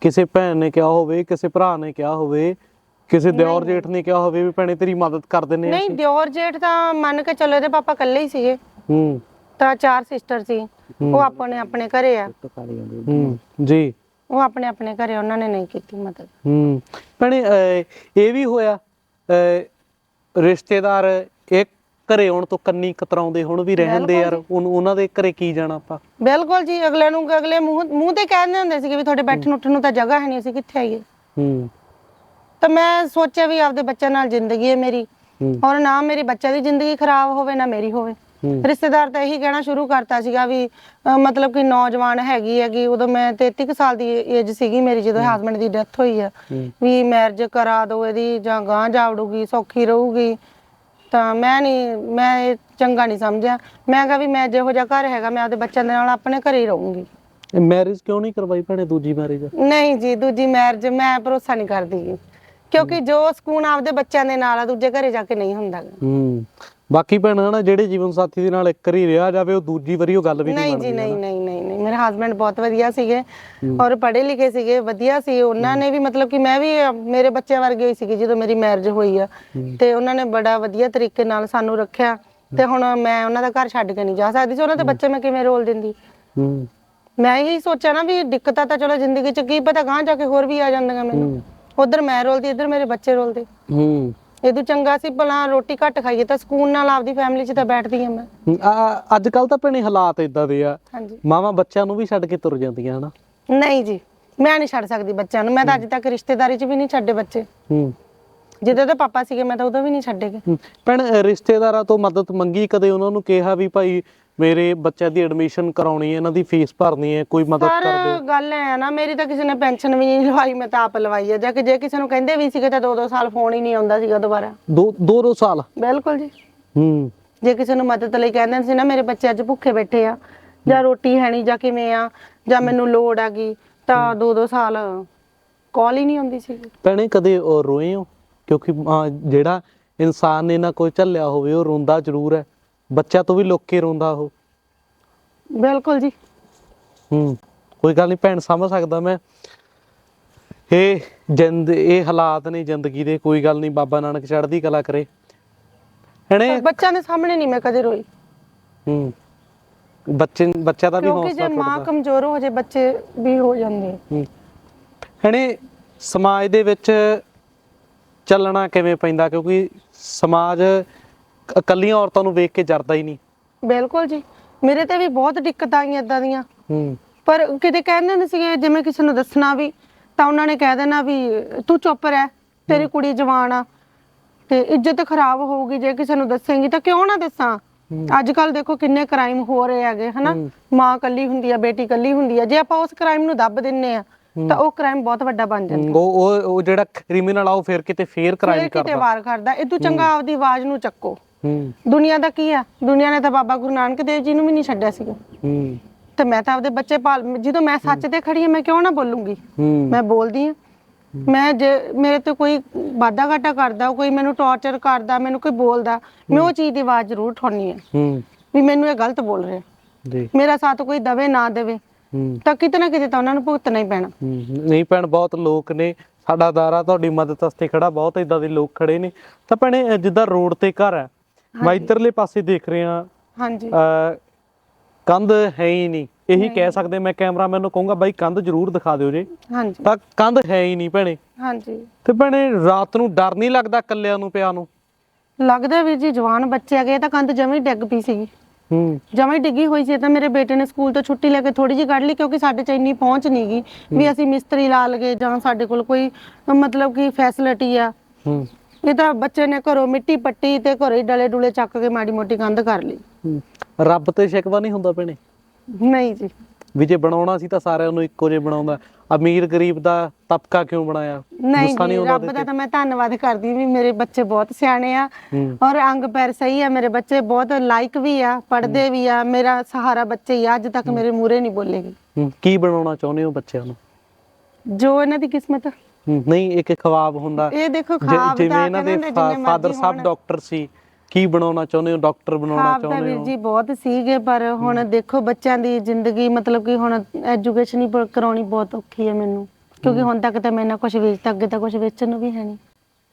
ਕਿਸੇ ਭੈਣ ਨੇ ਕਿਹਾ ਹੋਵੇ ਕਿਸੇ ਭਰਾ ਨੇ ਕਿਹਾ ਹੋਵੇ ਕਿਸੇ ਦਿਓਰ ਜੇਠ ਨੇ ਕਿਹਾ ਹੋਵੇ ਵੀ ਭੈਣੇ ਤੇਰੀ ਮਦਦ ਕਰ ਦਿੰਨੇ ਆ ਨਹੀਂ ਦਿਓਰ ਜੇਠ ਤਾਂ ਮੰਨ ਕੇ ਚੱਲੋ ਇਹਦੇ ਪਾਪਾ ਇਕੱਲੇ ਹੀ ਸੀਗੇ। ਹੂੰ। ਤਾਂ ਚਾਰ ਸਿਸਟਰ ਸੀ। ਉਹ ਆਪਣੇ ਆਪਣੇ ਘਰੇ ਆ। ਹੂੰ ਜੀ। ਉਹ ਆਪਣੇ ਆਪਣੇ ਘਰੇ ਉਹਨਾਂ ਨੇ ਨਹੀਂ ਕੀਤੀ ਮਦਦ। ਹੂੰ। ਭੈਣੇ ਇਹ ਵੀ ਹੋਇਆ ਰਿਸ਼ਤੇਦਾਰ ਇੱਕ ਘਰੇ ਆਉਣ ਤੋਂ ਕੰਨੀ ਕਤਰਾਉਂਦੇ ਹੁਣ ਵੀ ਰਹਿੰਦੇ ਯਾਰ ਉਹਨੂੰ ਉਹਨਾਂ ਦੇ ਘਰੇ ਕੀ ਜਾਣਾ ਆਪਾਂ? ਬਿਲਕੁਲ ਜੀ ਅਗਲੇ ਨੂੰ ਅਗਲੇ ਮੂੰਹ ਮੂੰਹ ਤੇ ਕਹਿੰਦੇ ਹੁੰਦੇ ਸੀਗੇ ਵੀ ਤੁਹਾਡੇ ਬੈਠਣ ਉੱਠਣ ਨੂੰ ਤਾਂ ਜਗ੍ਹਾ ਹੈ ਨਹੀਂ ਅਸੀਂ ਕਿੱਥੇ ਆਈਏ ਹੂੰ। ਤਾਂ ਮੈਂ ਸੋਚਿਆ ਵੀ ਆਪਦੇ ਬੱਚਿਆਂ ਨਾਲ ਜ਼ਿੰਦਗੀ ਹੈ ਮੇਰੀ। ਔਰ ਨਾ ਮੇਰੇ ਬੱਚਿਆਂ ਦੀ ਜ਼ਿੰਦਗੀ ਖਰਾਬ ਹੋਵੇ ਨਾ ਮੇਰੀ ਹੋਵੇ। ਰਿਸ਼ਤੇਦਾਰ ਤਾਂ ਇਹੀ ਕਹਿਣਾ ਸ਼ੁਰੂ ਕਰਤਾ ਸੀਗਾ ਵੀ ਮਤਲਬ ਕਿ ਨੌਜਵਾਨ ਹੈਗੀ ਹੈਗੀ ਉਦੋਂ ਮੈਂ 33 ਕੁ ਸਾਲ ਦੀ ਏਜ ਸੀਗੀ ਮੇਰੀ ਜਦੋਂ ਹਸਬੰਡ ਦੀ ਡੈਥ ਹੋਈ ਆ। ਵੀ ਮੈਰਿਜ ਕਰਾ ਦਿਓ ਇਹਦੀ ਜਾਂ ਗਾਂ ਜਾਵੜੂਗੀ ਸੌਖੀ ਰਹੂਗੀ। ਤਾਂ ਮੈਂ ਨਹੀਂ ਮੈਂ ਇਹ ਚੰਗਾ ਨਹੀਂ ਸਮਝਿਆ। ਮੈਂ ਕਿਹਾ ਵੀ ਮੈਂ ਜਿਹੋ ਜਿਹਾ ਘਰ ਹੈਗਾ ਮੈਂ ਆਪਦੇ ਬੱਚਿਆਂ ਦੇ ਨਾਲ ਆਪਣੇ ਘਰੇ ਹੀ ਰਹੂੰਗੀ। ਮੈਰਿਜ ਕਿਉਂ ਨਹੀਂ ਕਰਵਾਈ ਭੈਣੇ ਦੂਜੀ ਮੈਰਿਜ ਨਹੀਂ ਜੀ ਦੂਜੀ ਮੈਰਿਜ ਮੈਂ ਭਰੋਸਾ ਨਹੀਂ ਕਰਦੀ ਗੀ। ਕਿਉਂਕਿ ਜੋ ਸਕੂਨ ਆਪਦੇ ਬੱਚਿਆਂ ਦੇ ਨਾਲ ਆ ਦੂਜੇ ਘਰੇ ਜਾ ਕੇ ਨਹੀਂ ਹੁੰਦਾ। ਗਾ। ਹੂੰ। ਬਾਕੀ ਭੈਣਾਂ ਨਾ ਜਿਹੜੇ ਜੀਵਨ ਸਾਥੀ ਦੇ ਨਾਲ ਇੱਕ ਵਾਰੀ ਰਿਹਾ ਜਾਵੇ ਉਹ ਦੂਜੀ ਵਾਰੀ ਉਹ ਗੱਲ ਵੀ ਨਹੀਂ ਨਹੀਂ ਬਣਦੀ ਜੀ ਨਹੀਂ ਨਹੀਂ ਨਹੀਂ ਨਹੀਂ ਮੇਰੇ ਹਸਬੰਡ ਬਹੁਤ ਵਧੀਆ ਸੀਗੇ ਔਰ ਪੜ੍ਹੇ ਲਿਖੇ ਸੀਗੇ ਵਧੀਆ ਸੀ। ਉਹਨਾਂ ਨੇ ਵੀ ਮਤਲਬ ਕਿ ਮੈਂ ਵੀ ਮੇਰੇ ਬੱਚਿਆਂ ਵਰਗੇ ਹੀ ਸੀਗੀ ਜਦੋਂ ਮੇਰੀ ਮੈਰਿਜ ਹੋਈ ਆ। ਤੇ ਉਹਨਾਂ ਨੇ ਬੜਾ ਵਧੀਆ ਤਰੀਕੇ ਨਾਲ ਸਾਨੂੰ ਰੱਖਿਆ। ਤੇ ਹੁਣ ਮੈਂ ਉਹਨਾਂ ਦਾ ਘਰ ਛੱਡ ਕੇ ਨਹੀਂ ਜਾ ਸਕਦੀ ਸੀ। ਉਹਨਾਂ ਦੇ ਬੱਚੇ ਮੈਂ ਕਿਵੇਂ ਰੋਲ ਦਿੰਦੀ? ਮੈਂ ਇਹੀ ਸੋਚਿਆ ਨਾ ਵੀ ਦਿੱਕਤਾਂ ਤਾਂ ਚਲੋ ਜ਼ਿੰਦਗੀ 'ਚ ਕੀ ਪਤਾ ਗਾਂ ਜਾ ਕੇ ਹੋਰ ਵੀ ਆ ਜਾਂਦੀਆਂ ਮੈਨੂੰ। ਉਧਰ ਮੈਂ ਰੋਲਦੀ ਇੱਧਰ ਮੇਰੇ ਬੱਚੇ ਰੋਲਦੇ। ਹੂੰ। ਇਹਦੂ ਚੰਗਾ ਸੀ ਭਲਾ ਰੋਟੀ ਘੱਟ ਖਾਈਏ ਤਾਂ ਸਕੂਨ ਨਾਲ ਆਪਦੀ ਫੈਮਿਲੀ 'ਚ ਤਾਂ ਬੈਠਦੀ ਹਾਂ ਮੈਂ। ਅੱਜ ਕੱਲ ਤਾਂ ਭੈਣੇ ਹਾਲਾਤ ਇਦਾਂ ਦੇ ਆ। ਹਾਂਜੀ। ਮਾਵਾਂ ਬੱਚਿਆਂ ਨੂੰ ਵੀ ਛੱਡ ਕੇ ਤੁਰ ਜਾਂਦੀਆਂ ਹਨਾ? ਨਹੀਂ ਜੀ ਮੈਂ ਨਹੀਂ ਛੱਡ ਸਕਦੀ ਬੱਚਿਆਂ ਨੂੰ। ਮੈਂ ਤਾਂ ਅੱਜ ਤੱਕ ਰਿਸ਼ਤੇਦਾਰੀ 'ਚ ਵੀ ਨਹੀਂ ਛੱਡੇ ਬੱਚੇ। ਹੂੰ। ਜਿੱਦਾਂ ਦੇ ਪਾਪਾ ਸੀਗੇ ਮੈਂ ਤਾਂ ਉਦੋਂ ਵੀ ਨਹੀਂ ਛੱਡੇਗੇ। ਭੈਣ ਰਿਸ਼ਤੇਦਾਰਾਂ ਤੋਂ ਮਦਦ ਮੰਗੀ ਕਦੇ ਉਹਨਾਂ ਨੂੰ ਕਿਹਾ ਵੀ ਭਾਈ ਮੇਰੇ ਬੱਚਿਆਂ ਦੀ ਐਡਮਿਸ਼ਨ ਕਰਾਉਣੀ ਹੈ ਇਹਨਾਂ ਦੀ ਫੀਸ ਭਰਨੀ ਹੈ ਕੋਈ ਮਦਦ ਕਰ ਦਿਓ। ਗੱਲ ਐ ਨਾ ਮੇਰੀ ਤਾਂ ਕਿਸੇ ਨੇ ਪੈਨਸ਼ਨ ਵੀ ਨਹੀਂ ਲਵਾਈ ਮੈਂ ਤਾਂ ਆਪ ਲਵਾਈ ਆ। ਜਾਂ ਕਿ ਜੇ ਕਿਸੇ ਨੂੰ ਕਹਿੰਦੇ ਵੀ ਸੀਗੇ ਤਾਂ ਦੋ ਦੋ ਸਾਲ ਫੋਨ ਹੀ ਨਹੀਂ ਆਉਂਦਾ ਸੀਗਾ ਦੁਬਾਰਾ। ਦੋ ਦੋ ਦੋ ਸਾਲ। ਬਿਲਕੁਲ ਜੀ। ਹੂੰ। ਜੇ ਕਿਸੇ ਨੂੰ ਮਦਦ ਲਈ ਕਹਿੰਦੇ ਸੀ ਨਾ ਮੇਰੇ ਬੱਚੇ ਅੱਜ ਭੁੱਖੇ ਬੈਠੇ ਆ ਜਾਂ ਰੋਟੀ ਹੈ ਨਹੀਂ ਜਾਂ ਕਿਵੇਂ ਆ ਜਾਂ ਮੈਨੂੰ ਲੋੜ ਆ ਗਈ ਤਾਂ ਦੋ ਦੋ ਸਾਲ ਕਾਲ ਹੀ ਨਹੀਂ ਆਉਂਦੀ ਸੀ। ਭੈਣੇ ਕਦੇ ਉਹ ਰੋਏ ਹੋ? ਕਿਉਂਕਿ ਜਿਹੜਾ ਇਨਸਾਨ ਨੇ ਨਾ ਕੋਈ ਝੱਲਿਆ ਹੋਵੇ ਉਹ ਰੋਂਦਾ ਜ਼ਰੂਰ ਹੈ। ਬੱਚਾ ਤੋਂ ਵੀ ਲੁੱਕ ਕੇ ਰੋਂਦਾ ਉਹ। ਬਿਲਕੁਲ ਜੀ। ਹੂੰ ਕੋਈ ਗੱਲ ਨਹੀਂ ਭੈਣ ਸਮਝ ਸਕਦਾ ਮੈਂ। ਇਹ ਜਿੰਦ ਇਹ ਹਾਲਾਤ ਨੇ ਜ਼ਿੰਦਗੀ ਦੇ ਕੋਈ ਗੱਲ ਨਹੀਂ ਬਾਬਾ ਨਾਨਕ ਚੜ੍ਹਦੀ ਕਲਾ ਕਰੇ। ਹਣੇ ਬੱਚਿਆਂ ਦੇ ਸਾਹਮਣੇ ਨਹੀਂ ਮੈਂ ਕਦੇ ਰੋਈ। ਹੂੰ ਬੱਚੇ ਬੱਚਾ ਦਾ ਵੀ ਕਿਉਂਕਿ ਜੇ ਹੌਸਲਾ ਮਾਂ ਟੁੱਟਦਾ ਕਮਜ਼ੋਰ ਹੋ ਜੇ ਬੱਚੇ ਵੀ ਹੋ ਜਾਂਦੇ। ਹਣੇ ਸਮਾਜ ਦੇ ਵਿੱਚ ਚੱਲਣਾ ਕਿਵੇਂ ਪੈਂਦਾ? ਕਿਉਂਕਿ ਸਮਾਜ ਇਕੱਲੀਆਂ ਔਰਤਾਂ ਨੂੰ ਵੇਖ ਕੇ ਜਰਦਾ ਹੀ ਨਹੀਂ। ਬਿਲਕੁਲ ਜੀ। ਮੇਰੇ ਤੇ ਵੀ ਬਹੁਤ ਦਿੱਕਤਾਂ ਆਈਆਂ ਇਦਾਂ ਦੀਆਂ। ਹੂੰ। ਪਰ ਕਿਤੇ ਕਹਿੰਦੇ ਹੁੰਦੇ ਸੀਗੇ ਜਿਵੇਂ ਕਿਸੇ ਨੂੰ ਦੱਸਣਾ ਵੀ ਤਾਂ ਉਹਨਾਂ ਨੇ ਕਹਿ ਦੇਣਾ ਵੀ ਤੂੰ ਚੁੱਪ ਰਹਿ ਤੇਰੀ ਕੁੜੀ ਜਵਾਨ ਆ ਤੇ ਇੱਜ਼ਤ ਖਰਾਬ ਹੋਊਗੀ ਜੇ ਕਿਸੇ ਨੂੰ ਦੱਸੇਂਗੀ ਤਾਂ ਕਿਉਂ ਨਾ ਦੱਸਾਂ? ਅੱਜ ਕੱਲ ਦੇਖੋ ਕਿੰਨੇ ਕ੍ਰਾਈਮ ਹੋ ਰਹੇ ਹੈਗੇ ਹਨਾ। ਮਾਂ ਕੱਲੀ ਹੁੰਦੀ ਆ ਬੇਟੀ ਕੱਲੀ ਹੁੰਦੀ ਆ। ਜੇ ਆਪਾਂ ਉਸ ਕ੍ਰਾਈਮ ਨੂੰ ਦੱਬ ਦਿੰਨੇ ਆ ਤਾਂ ਉਹ ਕ੍ਰਾਈਮ ਬਹੁਤ ਵੱਡਾ ਬਣ ਜਾਂਦਾ ਉਹ ਉਹ ਜਿਹੜਾ ਕ੍ਰਿਮੀਨਲ ਆ ਉਹ ਫਿਰ ਕਿਤੇ ਫੇਰ ਕ੍ਰਾਈਮ ਫੇਰ ਕਿਤੇ ਕਰਦਾ। ਵਾਰ ਕਰਦਾ। ਇਹ ਤੂੰ ਚੰਗਾ ਆਪਦੀ ਆਵਾਜ਼ ਨੂੰ ਚੱਕੋ। ਹੂੰ। ਦੁਨੀਆ ਦਾ ਕੀ ਆ? ਦੁਨੀਆ ਨੇ ਤਾਂ ਬਾਬਾ ਗੁਰੂ ਨਾਨਕ ਦੇਵ ਜੀ ਨੂੰ ਵੀ ਨਹੀਂ ਛੱਡਿਆ ਸੀਗਾ। ਹੂੰ। ਤੇ ਮੈਂ ਤਾਂ ਆਪਦੇ ਬੱਚੇ ਪਾਲ ਜਦੋਂ ਮੈਂ ਸੱਚ ਤੇ ਖੜੀ ਆ ਮੈਂ ਕਿਉਂ ਨਾ ਬੋਲੂੰਗੀ? ਹੂੰ। ਮੈਂ ਬੋਲਦੀ ਆ। ਮੈਂ ਜੇ ਮੇਰੇ ਤੇ ਕੋਈ ਵਾਧਾ ਘਾਟਾ ਕਰਦਾ ਕੋਈ ਮੈਨੂੰ ਟੌਰਚਰ ਕਰਦਾ ਮੈਨੂੰ ਕੋਈ ਬੋਲਦਾ ਮੈਂ ਉਹ ਚੀਜ਼ ਦੀ ਆਵਾਜ਼ ਜ਼ਰੂਰ ਉਠਾਉਣੀ ਆ। ਹੂੰ। ਵੀ ਮੈਨੂੰ ਇਹ ਗਲਤ ਬੋਲ ਰਿਹਾ। ਜੀ ਮੇਰਾ ਸਾਥ ਕੋਈ ਦਵੇ ਨਾ ਦੇਵੇ ਹੂੰ। ਤਾਂ ਕਿਤੇ ਨਾ ਕਿਤੇ ਤਾਂ ਉਹਨਾਂ ਨੂੰ ਭੁਗਤਣਾ ਹੀ ਪੈਣਾ। ਨਹੀਂ ਭੈਣ ਬਹੁਤ ਲੋਕ ਨੇ ਸਾਡਾ ਦਾਰਾ ਤੁਹਾਡੀ ਮਦਦ ਵਾਸਤੇ ਖੜਾ ਬਹੁਤ ਇਦਾਂ ਦੇ ਲੋਕ ਖੜੇ ਨੇ। ਤਾਂ ਭੈਣੇ ਜਿੱਦਾਂ ਰੋਡ ਤੇ ਘਰ ਹੈ ਮੈਂ ਇਧਰਲੇ ਪਾਸੇ ਦੇਖ ਰਿਹਾ। ਹਾਂਜੀ। ਅ ਕੰਧ ਹੈ ਹੀ ਨਹੀਂ। ਇਹੀ ਕਹਿ ਸਕਦੇ ਮੈਂ ਕੈਮਰਾਮੈਨ ਨੂੰ ਕਹੂੰਗਾ ਬਾਈ ਕੰਧ ਜ਼ਰੂਰ ਦਿਖਾ ਦਿਓ ਜੇ। ਹਾਂਜੀ। ਤਾਂ ਕੰਧ ਹੈ ਹੀ ਨਹੀਂ ਭੈਣੇ। ਹਾਂਜੀ। ਤੇ ਭੈਣੇ ਰਾਤ ਨੂੰ ਡਰ ਨਹੀਂ ਲੱਗਦਾ ਕੱਲਿਆਂ ਨੂੰ ਪਿਆ ਨੂੰ? ਲੱਗਦਾ ਵੀਰ ਜੀ ਜਵਾਨ ਬੱਚੇ ਆ ਗਏ ਤਾਂ ਕੰਧ ਜਮੇ ਡਿੱਗ ਪਈ ਸੀਗੀ। ਹੂੰ। ਜਮਾਂ ਡਿੱਗੀ ਹੋਈ ਸੀ ਤਾਂ ਮੇਰੇ ਬੇਟੇ ਨੇ ਸਕੂਲ ਤੋਂ ਛੁੱਟੀ ਲੈ ਕੇ ਥੋੜੀ ਜਿਹੀ ਕੱਢ ਲਈ ਕਿਉਂਕਿ ਸਾਡੇ ਚ ਇੰਨੀ ਪਹੁੰਚ ਨਹੀਂ ਗਈ ਵੀ ਅਸੀਂ ਮਿਸਤਰੀ ਲਾ ਲਗੇ ਜਾਂ ਸਾਡੇ ਕੋਲ ਕੋਈ ਮਤਲਬ ਕਿ ਫੈਸਿਲਿਟੀ ਆ। ਹੂੰ। ਇਹ ਤਾਂ ਬੱਚੇ ਨੇ ਘਰੋਂ ਮਿੱਟੀ ਪੱਟੀ ਤੇ ਘਰੇ ਹੀ ਡਲੇ ਡੁਲੇ ਚੱਕ ਕੇ ਮਾੜੀ ਮੋਟੀ ਕੰਧ ਕਰ ਲਈ। ਹੂੰ। ਰੱਬ ਤੇ ਸ਼ਿਕਵਾ ਨਹੀਂ ਹੁੰਦਾ ਭੈਣੇ। ਨਹੀਂ ਜੀ। ਵੀ ਜੇ ਬਣਾਉਣਾ ਸੀ ਤਾਂ ਸਾਰਿਆਂ ਨੂੰ ਇੱਕੋ ਜਿਹਾ ਬਣਾਉਂਦਾ। ਅਮੀਰ ਗਰੀਬ ਦਾ ਤਬਕਾ ਕਿਉਂ ਬਣਾਇਆ? ਨਹੀਂ ਗੁੱਸਾ ਜੀ ਆਉਂਦਾ ਰੱਬ ਉਹਦੇ ਦਾ ਤੇ? ਤਾਂ ਮੈਂ ਧੰਨਵਾਦ ਕਰਦੀ ਵੀ ਮੇਰੇ ਬੱਚੇ ਬਹੁਤ ਸਿਆਣੇ ਆ ਹੂੰ। ਔਰ ਅੰਗ ਪੈਰ ਸਹੀ ਆ ਮੇਰੇ ਬੱਚੇ ਬਹੁਤ ਲਾਇਕ ਵੀ ਆ ਪੜ੍ਹਦੇ ਵੀ ਆ ਮੇਰਾ ਸਹਾਰਾ ਬੱਚੇ ਹੀ ਆ ਅੱਜ ਤੱਕ ਮੇਰੇ ਮੂਹਰੇ ਨਹੀਂ ਬੋਲੇਗੀ। ਹੂੰ, ਕੀ ਬਣਾਉਣਾ ਚਾਹੁੰਦੇ ਹੋ ਬੱਚਿਆਂ ਨੂੰ? ਜੋ ਇਹਨਾਂ ਦੀ ਕਿਸਮਤ ਹੂੰ, ਨਹੀਂ ਇੱਕ ਖਵਾਬ ਹੁੰਦਾ। ਇਹ ਦੇਖੋ ਖਾਬ ਜਿਵੇਂ ਇਹਨਾਂ ਦੇ ਫਾਦਰ ਸਾਹਿਬ। ਡਾਕਟਰ ਸੀ ਕੀ ਬਣਾਉਣਾ ਚਾਹੁੰਦੇ ਹੋ? ਡਾਕਟਰ ਬਣਾਉਣਾ ਚਾਹੁੰਦੇ ਵੀਰ ਹੋ? ਜੀ ਬਹੁਤ ਸੀਗੇ ਪਰ ਹੁਣ ਦੇਖੋ ਬੱਚਿਆਂ ਦੀ ਜ਼ਿੰਦਗੀ ਮਤਲਬ ਕਿ ਹੁਣ ਐਜੂਕੇਸ਼ਨ ਹੀ ਕਰਾਉਣੀ ਬਹੁਤ ਔਖੀ ਹੈ ਮੈਨੂੰ। ਕਿਉਂਕਿ ਹੁਣ ਤੱਕ ਤਾਂ ਮੈਂ ਨਾ ਕੁਝ ਵੇਚਤਾ ਅੱਗੇ ਤਾਂ ਕੁਝ ਵੇਚਣ ਨੂੰ ਵੀ ਹੈ ਨਹੀਂ।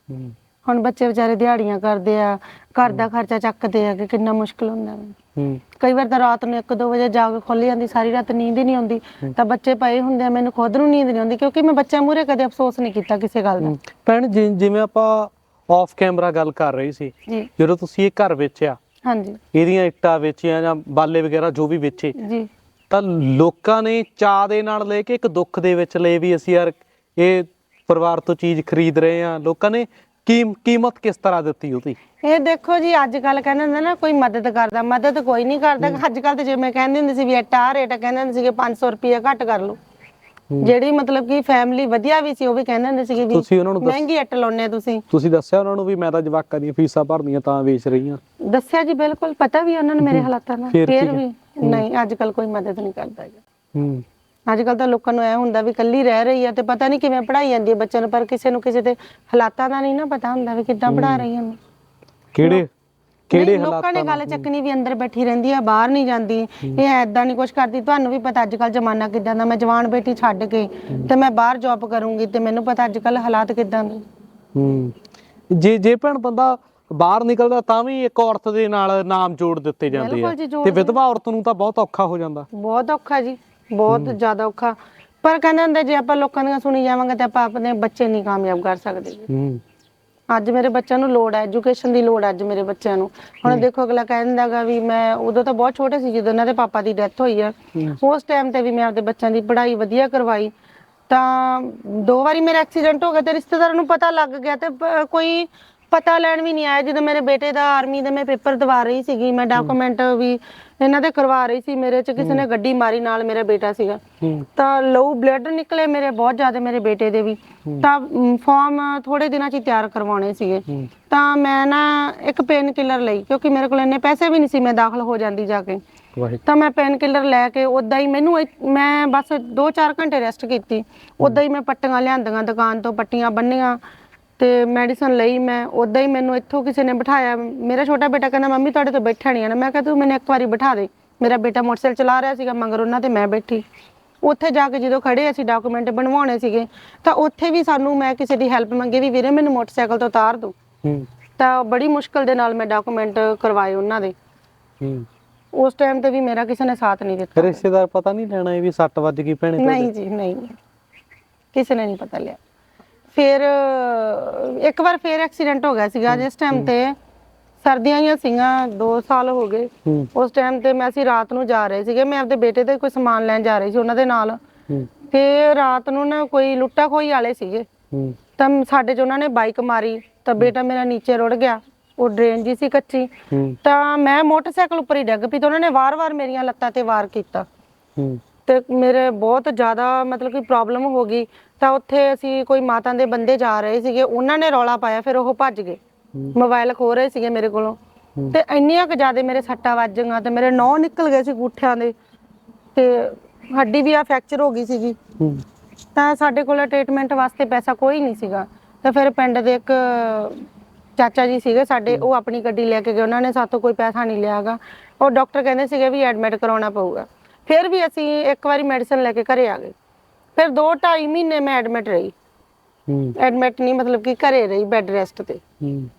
ਹੂੰ, ਹੁਣ ਬੱਚੇ ਵਿਚਾਰੇ ਦਿਹਾੜੀਆਂ ਕਰਦੇ ਆ ਘਰ ਦਾ ਖਰਚਾ ਚੱਕਦੇ ਆ ਕਿ ਕਿੰਨਾ ਮੁਸ਼ਕਲ ਹੁੰਦਾ ਵਾ। ਹੂੰ। ਕਈ ਵਾਰ ਤਾਂ ਰਾਤ ਨੂੰ 1-2 ਵਜੇ ਜਾਗ ਖੁੱਲ ਜਾਂਦੀ ਸਾਰੀ ਰਾਤ ਨੀਂਦ ਹੀ ਨਹੀਂ ਆਉਂਦੀ। ਤਾਂ ਬੱਚੇ ਪਏ ਹੁੰਦੇ ਆ ਮੈਨੂੰ ਖੁਦ ਨੂੰ ਨੀਂਦ ਨਹੀਂ ਆਉਂਦੀ ਕਿਉਂਕਿ ਮੈਂ ਬੱਚਿਆਂ ਮੂਹਰੇ ਕਦੇ ਅਫਸੋਸ ਨਹੀਂ ਕੀਤਾ ਕਿਸੇ ਗੱਲ ਦਾ। ਭੈਣ ਜਿ- ਜਿਵੇਂ ਆਪਾਂ ਆਫ ਕੈਮਰਾ ਗੱਲ ਕਰ ਰਹੇ ਸੀ ਜੀ। ਜਦੋਂ ਤੁਸੀਂ ਇਹ ਘਰ ਵੇਚਿਆ ਹਾਂਜੀ। ਇਹਦੀਆਂ ਇੱਟਾਂ ਵੇਚੀਆਂ ਜਾਂ ਬਾਲੇ ਵਗੈਰਾ ਜੋ ਵੀ ਵੇਚੇ ਜੀ। ਤਾਂ ਲੋਕਾਂ ਨੇ ਚਾਹ ਦੇ ਨਾਲ ਲੈ ਕੇ ਇੱਕ ਦੁੱਖ ਦੇ ਵਿੱਚ ਲਏ ਵੀ ਅਸੀਂ ਯਾਰ ਇਹ ਪਰਿਵਾਰ ਤੋਂ ਚੀਜ਼ ਖਰੀਦ ਰਹੇ ਆ ਲੋਕਾਂ ਨੇ ਕੀਮ ਕੀਮਤ ਕਿਸ ਤਰ੍ਹਾਂ ਦਿੱਤੀ ਉਹਦੀ? ਇਹ ਦੇਖੋ ਜੀ ਅੱਜ ਕੱਲ ਕਹਿੰਦੇ ਹੁੰਦੇ ਨਾ ਕੋਈ ਮਦਦ ਕਰਦਾ ਮਦਦ ਕੋਈ ਨਹੀਂ ਕਰਦਾ। ਅੱਜ ਕੱਲ ਤੇ ਜਿਵੇਂ ਕਹਿੰਦੇ ਹੁੰਦੇ ਸੀ ਵੀ ਇਹ ਟਾ ਰੇਟ ਕਹਿੰਦੇ ਹੁੰਦੇ ਸੀਗੇ 500 ਰੁਪਏ ਘੱਟ ਕਰ ਲਓ। ਜਿਹੜੀ ਮਤਲਬ ਕਿ ਫੈਮਿਲੀ ਵਧੀਆ ਵੀ ਸੀ ਉਹ ਵੀ ਕਹਿੰਦੇ ਹੁੰਦੇ ਸੀਗੇ ਵੀ ਤੁਸੀਂ ਉਹਨਾਂ ਨੂੰ ਦੱਸ- ਮਹਿੰਗੀ ਇੱਟ ਲਾਉਨੇ ਤੁਸੀਂ। ਤੁਸੀਂ ਦੱਸਿਆ ਉਹਨਾਂ ਨੂੰ ਵੀ ਮੈਂ ਤਾਂ ਜਵਾਕਾਂ ਦੀਆਂ ਫੀਸਾਂ ਭਰਨੀਆਂ ਤਾਂ ਵੇਚ ਰਹੀ ਹਾਂ। ਦੱਸਿਆ ਜੀ ਬਿਲਕੁਲ। ਪਤਾ ਵੀ ਉਹਨਾਂ ਨੂੰ ਮੇਰੇ ਹਾਲਾਤਾਂ ਦਾ। ਫਿਰ ਫਿਰ ਕੀ ਵੀ ਨਹੀਂ ਅੱਜ ਕੱਲ ਕੋਈ ਮਦਦ ਨਹੀਂ ਕਰਦਾ ਹੈਗਾ। ਹੂੰ। ਅੱਜ ਕੱਲ ਤਾਂ ਲੋਕਾਂ ਨੂੰ ਐ ਹੁੰਦਾ ਵੀ ਕੱਲੀ ਰਹਿ ਰਹੀ ਹੈ ਤੇ ਪਤਾ ਨਹੀਂ ਕਿਵੇਂ ਪੜਾਈ ਜਾਂਦੀ ਹੈ ਬੱਚਿਆਂ ਨੂੰ ਪਰ ਕਿਸੇ ਨੂੰ ਕਿਸੇ ਦੇ ਹਾਲਾਤਾਂ ਦਾ ਨਹੀਂ ਨਾ ਪਤਾ ਹੁੰਦਾ ਵੀ ਕਿੱਦਾਂ ਪੜਾ ਰਹੀ ਹੈ ਕਿਹੜੇ ਕਿਹੜੇ ਲੋਕਾਂ ਨੇ ਗੱਲ ਚੱਕਣੀ ਵੀ ਅੰਦਰ ਬੈਠੀ ਰਹਿੰਦੀ ਆ ਬਾਹਰ ਨਹੀਂ ਜਾਂਦੀ। ਇਹ ਐਦਾਂ ਨਹੀਂ ਕੁਝ ਕਰਦੀ। ਤੁਹਾਨੂੰ ਵੀ ਪਤਾ ਅੱਜ ਕੱਲ ਜ਼ਮਾਨਾ ਕਿਦਾਂ ਦਾ ਮੈਂ ਜਵਾਨ ਬੇਟੀ ਛੱਡ ਕੇ ਤੇ ਮੈਂ ਬਾਹਰ ਜੌਬ ਕਰੂੰਗੀ ਤੇ ਮੈਨੂੰ ਪਤਾ ਅੱਜ ਕੱਲ ਹਾਲਾਤ ਕਿਦਾਂ ਦੇ। ਹੂੰ। ਜੇ ਜੇ ਭੈਣ ਬੰਦਾ ਬਾਹਰ ਨਿਕਲਦਾ ਤਾਂ ਵੀ ਇੱਕ ਔਰਤ ਦੇ ਨਾਲ ਨਾਮ ਜੋੜ ਦਿੱਤੇ ਜਾਂਦੇ ਆ। ਤੇ ਵਿਧਵਾ ਔਰਤ ਨੂੰ ਤਾਂ ਬਹੁਤ ਔਖਾ ਹੋ ਜਾਂਦਾ। ਬਹੁਤ ਔਖਾ ਜੀ। ਬਹੁਤ ਜ਼ਿਆਦਾ ਔਖਾ। ਪਰ ਕਹਿੰਦੇ ਹੁੰਦੇ ਜੇ ਆਪਾਂ ਲੋਕਾਂ ਦੀਆਂ ਸੁਣੀ ਜਾਵਾਂਗੇ ਤੇ ਆਪਾਂ ਆਪਣੇ ਬੱਚੇ ਨਹੀਂ ਕਾਮਯਾਬ ਕਰ ਸਕਦੇ ਹੂੰ। ਅੱਜ ਮੇਰੇ ਬੱਚਿਆਂ ਨੂੰ ਲੋੜ ਹੈ ਐਜੂਕੇਸ਼ਨ ਦੀ ਲੋੜ ਹੈ ਅੱਜ ਮੇਰੇ ਬੱਚਿਆਂ ਨੂੰ। ਹੁਣ ਦੇਖੋ ਅਗਲਾ ਕਹਿ ਦਿੰਦਾਗਾ ਵੀ ਮੈਂ ਉਦੋਂ ਤਾਂ ਬਹੁਤ ਛੋਟੇ ਸੀ ਜਦੋਂ ਇਹਨਾਂ ਦੇ ਪਾਪਾ ਦੀ ਡੈਥ ਹੋਈ ਆ। ਹੂੰ। ਉਸ ਟਾਈਮ ਤੇ ਵੀ ਮੈਂ ਆਪਦੇ ਬੱਚਿਆਂ ਦੀ ਪੜ੍ਹਾਈ ਵਧੀਆ ਕਰਵਾਈ। ਤਾਂ ਦੋ ਵਾਰੀ ਮੇਰਾ ਐਕਸੀਡੈਂਟ ਹੋ ਗਿਆ ਤੇ ਰਿਸ਼ਤੇਦਾਰਾਂ ਨੂੰ ਪਤਾ ਲੱਗ ਗਿਆ ਤੇ ਕੋਈ ਪਤਾ ਲੈਣ ਵੀ ਨਹੀਂ ਆਇਆ। ਜਦੋਂ ਮੇਰੇ ਬੇਟੇ ਦਾ ਆਰਮੀ ਦੇ ਮੈਂ ਪੇਪਰ ਦਵਾ ਰਹੀ ਸੀਗੀ ਮੈਂ ਡਾਕੂਮੈਂਟ ਵੀ ਇਹਨਾਂ ਦੇ ਕਰਵਾ ਰਹੀ ਸੀ। ਮੇਰੇ ਚ ਕਿਸੇ ਨੇ ਗੱਡੀ ਮਾਰੀ ਨਾਲ ਮੇਰਾ ਬੇਟਾ ਸੀਗਾ। ਹੂੰ। ਤਾਂ ਲੋ ਬਲੱਡ ਨਿਕਲੇ ਮੇਰੇ ਬਹੁਤ ਜ਼ਿਆਦਾ ਮੇਰੇ ਬੇਟੇ ਦੇ ਵੀ। ਤਾਂ ਫਾਰਮ ਥੋੜੇ ਦਿਨਾਂ ਚ ਹੀ ਤਿਆਰ ਕਰਵਾਉਣੇ ਸੀਗੇ। ਹੂੰ। ਤਾਂ ਮੈਂ ਨਾ ਇੱਕ ਪੇਨ ਕਿਲਰ ਲਈ ਕਿਉਂਕਿ ਮੇਰੇ ਕੋਲ ਇੰਨੇ ਪੈਸੇ ਵੀ ਨਹੀਂ ਸੀ ਮੈਂ ਦਾਖਲ ਹੋ ਜਾਂਦੀ ਜਾ ਕੇ। ਵਾਹਿਗੁਰੂ। ਤਾਂ ਮੈਂ ਪੇਨ ਕਿਲਰ ਲੈ ਕੇ ਉਦਾਂ ਹੀ ਮੈਨੂੰ ਮੈਂ ਬਸ 2-4 ਘੰਟੇ ਰੈਸਟ ਕੀਤੀ। ਉਦਾਂ ਹੀ ਮੈਂ ਪੱਟੀਆਂ ਲਿਆਂਦੀਆਂ ਦੁਕਾਨ ਤੋਂ ਪੱਟੀਆਂ ਬੰਨੀਆਂ। ਤੇ ਮੈਡੀਸਨ ਲਈ ਮੈਂ ਉਦਾਂ ਹੀ ਮੈਨੂੰ ਇੱਥੋਂ ਕਿਸੇ ਨੇ ਬਿਠਾਇਆ। ਮੇਰਾ ਛੋਟਾ ਬੇਟਾ ਕਹਿੰਦਾ ਮੰਮੀ ਤੁਹਾਡੇ ਤੋਂ ਬੈਠਾ ਨਹੀਂ ਆਣਾ ਮੈਂ ਕਿਹਾ ਤੂੰ ਮੈਨੂੰ ਇੱਕ ਵਾਰੀ ਬਿਠਾ ਦੇ। ਮੇਰਾ ਬੇਟਾ ਮੋਟਰਸਾਈਕਲ ਚਲਾ ਰਿਹਾ ਸੀਗਾ ਮਗਰ ਉਹਨਾਂ ਤੇ ਮੈਂ ਬੈਠੀ। ਉੱਥੇ ਜਾ ਕੇ ਜਦੋਂ ਖੜੇ ਅਸੀਂ ਡਾਕੂਮੈਂਟ ਬਣਵਾਉਣੇ ਸੀਗੇ ਤਾਂ ਉੱਥੇ ਵੀ ਸਾਨੂੰ ਮੈਂ ਕਿਸੇ ਦੀ ਹੈਲਪ ਮੰਗੀ ਵੀ ਵੀਰੇ ਮੈਨੂੰ ਮੋਟਰਸਾਈਕਲ ਤੋਂ ਉਤਾਰ ਦਿਓ। ਹੂੰ। ਤਾਂ ਬੜੀ ਮੁਸ਼ਕਲ ਦੇ ਨਾਲ ਮੈਂ ਡਾਕੂਮੈਂਟ ਕਰਵਾਏ ਉਹਨਾਂ ਦੇ। ਹੂੰ। ਉਸ ਟਾਈਮ ਤੇ ਵੀ ਮੇਰਾ ਕਿਸੇ ਨੇ ਸਾਥ ਨਹੀਂ ਦਿੱਤਾ। ਰਿਸ਼ਤੇਦਾਰ ਪਤਾ ਨਹੀਂ ਲੈਣਾ ਇਹ ਵੀ ਸੱਟ ਵੱਜ ਗਈ ਭੈਣੇ ਤੁਹਾਡੇ? ਨਹੀਂ ਜੀ ਨਹੀਂ। ਕਿਸੇ ਨੇ ਨਹੀਂ ਪਤਾ ਲਿਆ। ਫਿਰ ਇੱਕ ਵਾਰ ਫੇਰ ਐਕਸੀਡੈਂਟ ਹੋ ਗਿਆ ਸੀਗਾ ਜਿਸ ਟਾਈਮ ਤੇ ਸਰਦੀਆਂ ਹੀ ਸੀਗੀਆਂ 2 ਸਾਲ ਹੋ ਗਏ। ਉਸ ਟਾਈਮ ਤੇ ਮੈਂ ਅਸੀਂ ਰਾਤ ਨੂੰ ਜਾ ਰਹੇ ਸੀਗੇ। ਮੈਂ ਆਪਦੇ ਬੇਟੇ ਦੇ ਕੋਈ ਸਮਾਨ ਲੈਣ ਜਾ ਰਹੀ ਸੀ ਉਹਨਾਂ ਦੇ ਨਾਲ। ਤੇ ਰਾਤ ਨੂੰ ਨਾ ਕੋਈ ਲੁੱਟਾ ਖੋਈ ਵਾਲੇ ਸੀਗੇ। ਤਾਂ ਸਾਡੇ 'ਚ ਉਹਨਾਂ ਨੇ ਬਾਈਕ ਮਾਰੀ। ਤਾਂ ਬੇਟਾ ਮੇਰਾ ਨੀਚੇ ਰੁੜ ਗਿਆ। ਉਹ ਡਰੇਨ ਜੀ ਸੀ ਕੱਚੀ। ਤਾਂ ਮੈਂ ਮੋਟਰਸਾਈਕਲ ਉੱਪਰ ਹੀ ਡਿੱਗ ਪਈ ਤਾਂ ਉਹਨਾਂ ਨੇ ਵਾਰ-ਵਾਰ ਮੇਰੀਆਂ ਲੱਤਾਂ ਤੇ ਵਾਰ ਕੀਤਾ। ਤੇ ਮੇਰੇ ਬਹੁਤ ਜ਼ਿਆਦਾ ਮਤਲਬ ਕਿ ਪ੍ਰੋਬਲਮ ਹੋ ਗਈ। ਤਾਂ ਉੱਥੇ ਅਸੀਂ ਕੋਈ ਮਾਤਾ ਦੇ ਬੰਦੇ ਜਾ ਰਹੇ ਸੀਗੇ। ਉਹਨਾਂ ਨੇ ਰੌਲਾ ਪਾਇਆ ਫਿਰ ਉਹ ਭੱਜ ਗਏ। ਮੋਬਾਈਲ ਖੋ ਰਹੇ ਸੀਗੇ ਮੇਰੇ ਕੋਲੋਂ। ਤੇ ਇੰਨੀਆਂ ਕੁ ਜ਼ਿਆਦਾ ਮੇਰੇ ਸੱਟਾਂ ਵੱਜੀਆਂ ਤੇ ਮੇਰੇ ਨੌ ਨਿਕਲ ਗਏ ਸੀ ਗੁੱਠਿਆਂ ਦੇ। ਤੇ ਹੱਡੀ ਵੀ ਆ ਫ੍ਰੈਕਚਰ ਹੋ ਗਈ ਸੀਗੀ। ਤਾਂ ਸਾਡੇ ਕੋਲ ਟ੍ਰੀਟਮੈਂਟ ਵਾਸਤੇ ਪੈਸਾ ਕੋਈ ਨਹੀਂ ਸੀਗਾ। ਤਾਂ ਫਿਰ ਪਿੰਡ ਦੇ ਇੱਕ ਚਾਚਾ ਜੀ ਸੀਗੇ ਸਾਡੇ ਉਹ ਆਪਣੀ ਗੱਡੀ ਲੈ ਕੇ ਗਏ। ਉਹਨਾਂ ਨੇ ਸਾਤੋਂ ਕੋਈ ਪੈਸਾ ਨਹੀਂ ਲਿਆਗਾ ਉਹ ਡਾਕਟਰ ਕਹਿੰਦੇ ਸੀਗੇ ਵੀ ਐਡਮਿਟ ਕਰਾਉਣਾ ਪਊਗਾ। ਫਿਰ ਵੀ ਅਸੀਂ ਇੱਕ ਵਾਰੀ ਮੈਡੀਸਨ ਲੈ ਕੇ ਘਰੇ ਆ ਗਏ। ਫਿਰ 2.5 ਮਹੀਨੇ ਮੈਂ ਐਡਮਿਟ ਰਹੀ। ਹੂੰ। ਐਡਮਿਟ ਨਹੀਂ ਮਤਲਬ ਕਿ ਘਰੇ ਰਹੀ ਬੈੱਡ ਰੈਸਟ ਤੇ। ਹੂੰ।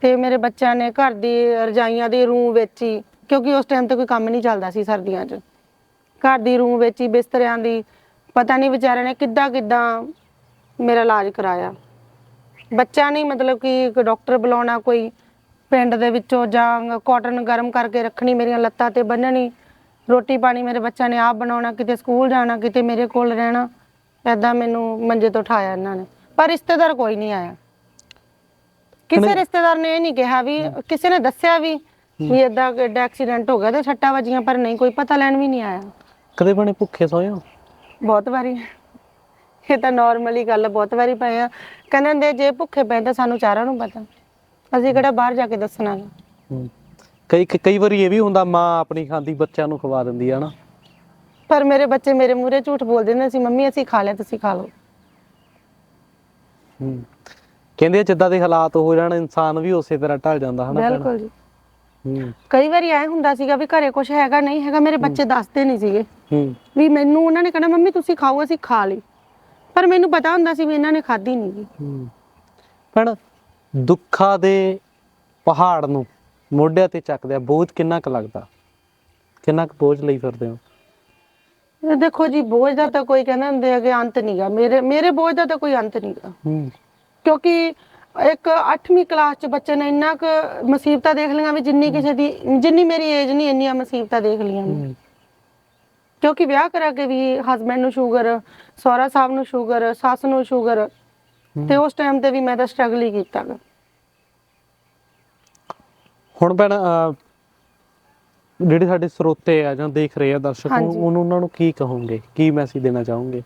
ਤੇ ਮੇਰੇ ਬੱਚਿਆਂ ਨੇ ਘਰ ਦੀ ਰਜਾਈਆਂ ਦੀ ਰੂਮ ਵਿੱਚ ਹੀ ਕਿਉਂਕਿ ਉਸ ਟਾਈਮ ਤੇ ਕੋਈ ਕੰਮ ਨਹੀਂ ਚੱਲਦਾ ਸੀ ਸਰਦੀਆਂ 'ਚ। ਘਰ ਦੀ ਰੂਮ ਵਿੱਚ ਹੀ ਬਿਸਤਰਿਆਂ ਦੀ ਪਤਾ ਨਹੀਂ ਵਿਚਾਰਿਆਂ ਨੇ ਕਿੱਦਾਂ ਕਿੱਦਾਂ ਮੇਰਾ ਇਲਾਜ ਕਰਾਇਆ। ਬੱਚਾ ਨਹੀਂ ਮਤਲਬ ਕਿ ਇੱਕ ਡਾਕਟਰ ਬੁਲਾਉਣਾ ਕੋਈ ਪਿੰਡ ਦੇ ਵਿੱਚੋਂ ਜਾਂ ਕਾਟਨ ਗਰਮ ਕਰਕੇ ਰੱਖਣੀ ਮੇਰੀਆਂ ਲੱਤਾਂ ਤੇ ਬੰਨਣੀ ਰੋਟੀ ਪਾਣੀ ਮੇਰੇ ਬੱਚਿਆਂ ਨੇ ਆਪ ਬਣਾਉਣਾ ਕਿਤੇ ਸਕੂਲ ਜਾਣਾ ਕਿਤੇ ਮੇਰੇ ਕੋਲ ਰਹਿਣਾ ਐਦਾਂ ਮੈਨੂੰ ਮੰਜੇ ਤੋਂ ਉਠਾਇਆ ਇਹਨਾਂ ਨੇ। ਪਰ ਰਿਸ਼ਤੇਦਾਰ ਕੋਈ ਨਹੀਂ ਆਇਆ। ਕਿਸੇ ਰਿਸ਼ਤੇਦਾਰ ਨੇ ਇਹ ਨਹੀਂ ਕਿਹਾ ਵੀ ਕਿਸੇ ਨੇ ਦੱਸਿਆ ਵੀ ਵੀ ਏਦਾਂ ਐਡਾ ਐਕਸੀਡੈਂਟ ਹੋ ਗਿਆ ਤੇ ਛੱਟਾ ਵੱਜੀਆਂ ਪਰ ਨਹੀਂ ਕੋਈ ਪਤਾ ਲੈਣ ਵੀ ਨਹੀਂ ਆਇਆ। ਕਦੇ ਬਣੇ ਭੁੱਖੇ ਸੋਏ ਹੋ ਬਹੁਤ ਵਾਰੀ। ਇਹ ਤਾਂ ਨਾਰਮਲੀ ਗੱਲ ਬਹੁਤ ਵਾਰੀ ਪਏ ਆ। ਕਹਿੰਦੇ ਹੁੰਦੇ ਜੇ ਭੁੱਖੇ ਪਏ ਤਾਂ ਸਾਨੂੰ ਚਾਰਾਂ ਨੂੰ ਪਤਾ। ਅਸੀਂ ਕਿਹੜਾ ਬਾਹਰ ਜਾ ਕੇ ਦੱਸਣਾ। ਹੂੰ ਕਈ ਕਈ- ਵਾਰੀ ਇਹ ਵੀ ਹੁੰਦਾ ਮਾਂ ਆਪਣੀ ਖਾਂਦੀ ਬੱਚਿਆਂ ਨੂੰ ਖਵਾ ਦਿੰਦੀ ਆ ਨਾ ਪਰ ਮੇਰੇ ਬੱਚੇ ਮੇਰੇ ਮੂਹਰੇ ਝੂਠ ਬੋਲਦੇ ਨੇ ਸੀ ਮੰਮੀ ਅਸੀਂ ਖਾ ਲਿਆ ਤੁਸੀਂ ਖਾ ਲਓ। ਹੂੰ। ਕਹਿੰਦੇ ਆ ਜਿੱਦਾਂ ਦੇ ਹਾਲਾਤ ਹੋ ਜਾਣ ਇਨਸਾਨ ਵੀ ਉਸੇ ਤਰ੍ਹਾਂ ਢਲ ਜਾਂਦਾ ਹਨਾ ਭੈਣ? ਬਿਲਕੁਲ ਜੀ। ਹੂੰ। ਕਈ ਵਾਰੀ ਐ ਹੁੰਦਾ ਸੀਗਾ ਵੀ ਘਰੇ ਕੁਝ ਹੈਗਾ ਨਹੀਂ ਹੈਗਾ ਮੇਰੇ ਬੱਚੇ ਦੱਸਦੇ ਨਹੀਂ ਸੀਗੇ। ਹੂੰ। ਵੀ ਮੈਨੂੰ ਉਹਨਾਂ ਨੇ ਕਹਿਣਾ ਮੰਮੀ ਤੁਸੀਂ ਖਾਓ ਅਸੀਂ ਖਾ ਲਈ। ਪਰ ਮੈਨੂੰ ਪਤਾ ਹੁੰਦਾ ਸੀ ਵੀ ਇਹਨਾਂ ਨੇ ਖਾਧੀ ਨਹੀਂ ਗੀ। ਹੂੰ। ਭੈਣ ਦੁੱਖਾਂ ਦੇ ਪਹਾੜ ਨੂੰ ਮੋਢਿਆਂ ਤੇ ਚੱਕਦੇ ਆ ਬੋਝ ਕਿੰਨਾ ਕੁ ਲੱਗਦਾ? ਕਿੰਨਾ ਕੁ ਬੋਝ ਲਈ ਫਿਰਦੇ ਹੋ? ਇਹ ਦੇਖੋ ਜੀ ਬੋਝ ਦਾ ਤਾਂ ਕੋਈ ਕਹਿੰਦਾ ਹੁੰਦੇ ਆ ਕਿ ਅੰਤ ਨਹੀਂਗਾ ਮੇਰੇ ਮੇਰੇ ਬੋਝ ਦਾ ਤਾਂ ਕੋਈ ਅੰਤ ਨਹੀਂਗਾ ਹੂੰ। ਕਿਉਂਕਿ ਇੱਕ 8ਵੀਂ ਕਲਾਸ ਚ ਬੱਚੇ ਨੇ ਇੰਨਾ ਕੁ ਮੁਸੀਬਤਾਂ ਦੇਖ ਲਈਆਂ ਵੀ ਜਿੰਨੀ ਕਿਸੇ ਦੀ ਜਿੰਨੀ ਮੇਰੀ ਏਜ ਨਹੀਂ ਇੰਨੀਆਂ ਮੁਸੀਬਤਾਂ ਦੇਖ ਲਈਆਂ ਹੂੰ। ਕਿਉਂਕਿ ਵਿਆਹ ਕਰਾ ਕੇ ਵੀ ਹਸਬੰਡ ਨੂੰ ਸ਼ੂਗਰ ਸਹੁਰਾ ਸਾਹਿਬ ਨੂੰ ਸ਼ੂਗਰ ਸੱਸ ਨੂੰ ਸ਼ੂਗਰ ਤੇ ਉਸ ਟਾਈਮ ਤੇ ਵੀ ਮੈਂ ਤਾਂ ਸਟਰਗਲ ਹੀ ਕੀਤਾ ਗਾ। ਹੁਣ ਭੈਣ ਜਿਹੜੇ ਸਾਡੇ ਸਰੋਤੇ ਆ ਜਾਂ ਦੇਖ ਰਹੇ ਆ ਦਰਸ਼ਕ। ਉਹਨੂੰ ਉਹਨਾਂ ਨੂੰ ਕੀ ਕਹੋਗੇ? ਕੀ ਮੈਸੇਜ ਦੇਣਾ ਚਾਹੋਗੇ?